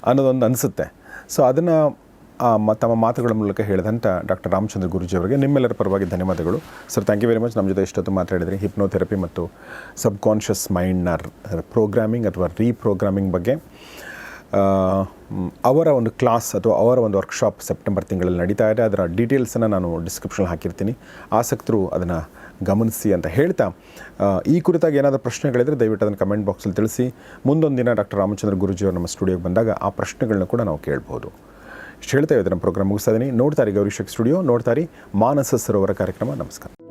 ಅನ್ನೋದೊಂದು ಅನಿಸುತ್ತೆ. ಸೊ ಅದನ್ನು ತಮ್ಮ ಮಾತುಗಳ ಮೂಲಕ ಹೇಳಿದಂಥ ಡಾಕ್ಟರ್ ರಾಮಚಂದ್ರ ಗುರುಜಿ ಅವರಿಗೆ ನಿಮ್ಮೆಲ್ಲರ ಪರವಾಗಿ ಧನ್ಯವಾದಗಳು. Sir thank you very much ನಮ್ಮ ಜೊತೆ ಇಷ್ಟೊತ್ತು ಮಾತಾಡಿದ್ರಿ. ಹಿಪ್ನೋಥೆರಪಿ ಮತ್ತು ಸಬ್ಕಾನ್ಷಿಯಸ್ ಮೈಂಡ್ನ ಪ್ರೋಗ್ರಾಮಿಂಗ್ ಅಥವಾ ರೀಪ್ರೋಗ್ರಾಮಿಂಗ್ ಬಗ್ಗೆ. ಅವರ ಒಂದು ಕ್ಲಾಸ್ ಅಥವಾ ಅವರ ಒಂದು ವರ್ಕ್ಶಾಪ್ ಸೆಪ್ಟೆಂಬರ್ ತಿಂಗಳಲ್ಲಿ ನಡೀತಾ ಇದೆ. ಅದರ ಡೀಟೇಲ್ಸನ್ನು ನಾನು ಡಿಸ್ಕ್ರಿಪ್ಷನ್ ಹಾಕಿರ್ತೀನಿ. ಆಸಕ್ತರು ಅದನ್ನು ಗಮನಿಸಿ ಅಂತ ಹೇಳ್ತಾ ಈ ಕುರಿತಾಗಿ ಏನಾದರೂ ಪ್ರಶ್ನೆಗಳಿದ್ದರೆ ದಯವಿಟ್ಟು ಅದನ್ನು ಕಮೆಂಟ್ ಬಾಕ್ಸಲ್ಲಿ ತಿಳಿಸಿ. ಮುಂದೊಂದು ದಿನ ಡಾಕ್ಟರ್ ರಾಮಚಂದ್ರ ಗುರುಜಿಯವರು ನಮ್ಮ ಸ್ಟುಡಿಯೋಗೆ ಬಂದಾಗ ಆ ಪ್ರಶ್ನೆಗಳನ್ನ ಕೂಡ ನಾವು ಕೇಳ್ಬೋದು. ಇಷ್ಟು ಹೇಳ್ತಾ ಇದ್ದೆ ನಮ್ಮ ಪ್ರೋಗ್ರಾಮ್ ಮುಗಿಸ್ತಾ ಇದ್ದೀನಿ ನೋಡ್ತಾರೆ ಗೌರಿಶಕ್ ಸ್ಟುಡಿಯೋ ನೋಡ್ತಾರೆ ಮಾನಸ ಸರೋವರ ಕಾರ್ಯಕ್ರಮ. ನಮಸ್ಕಾರ.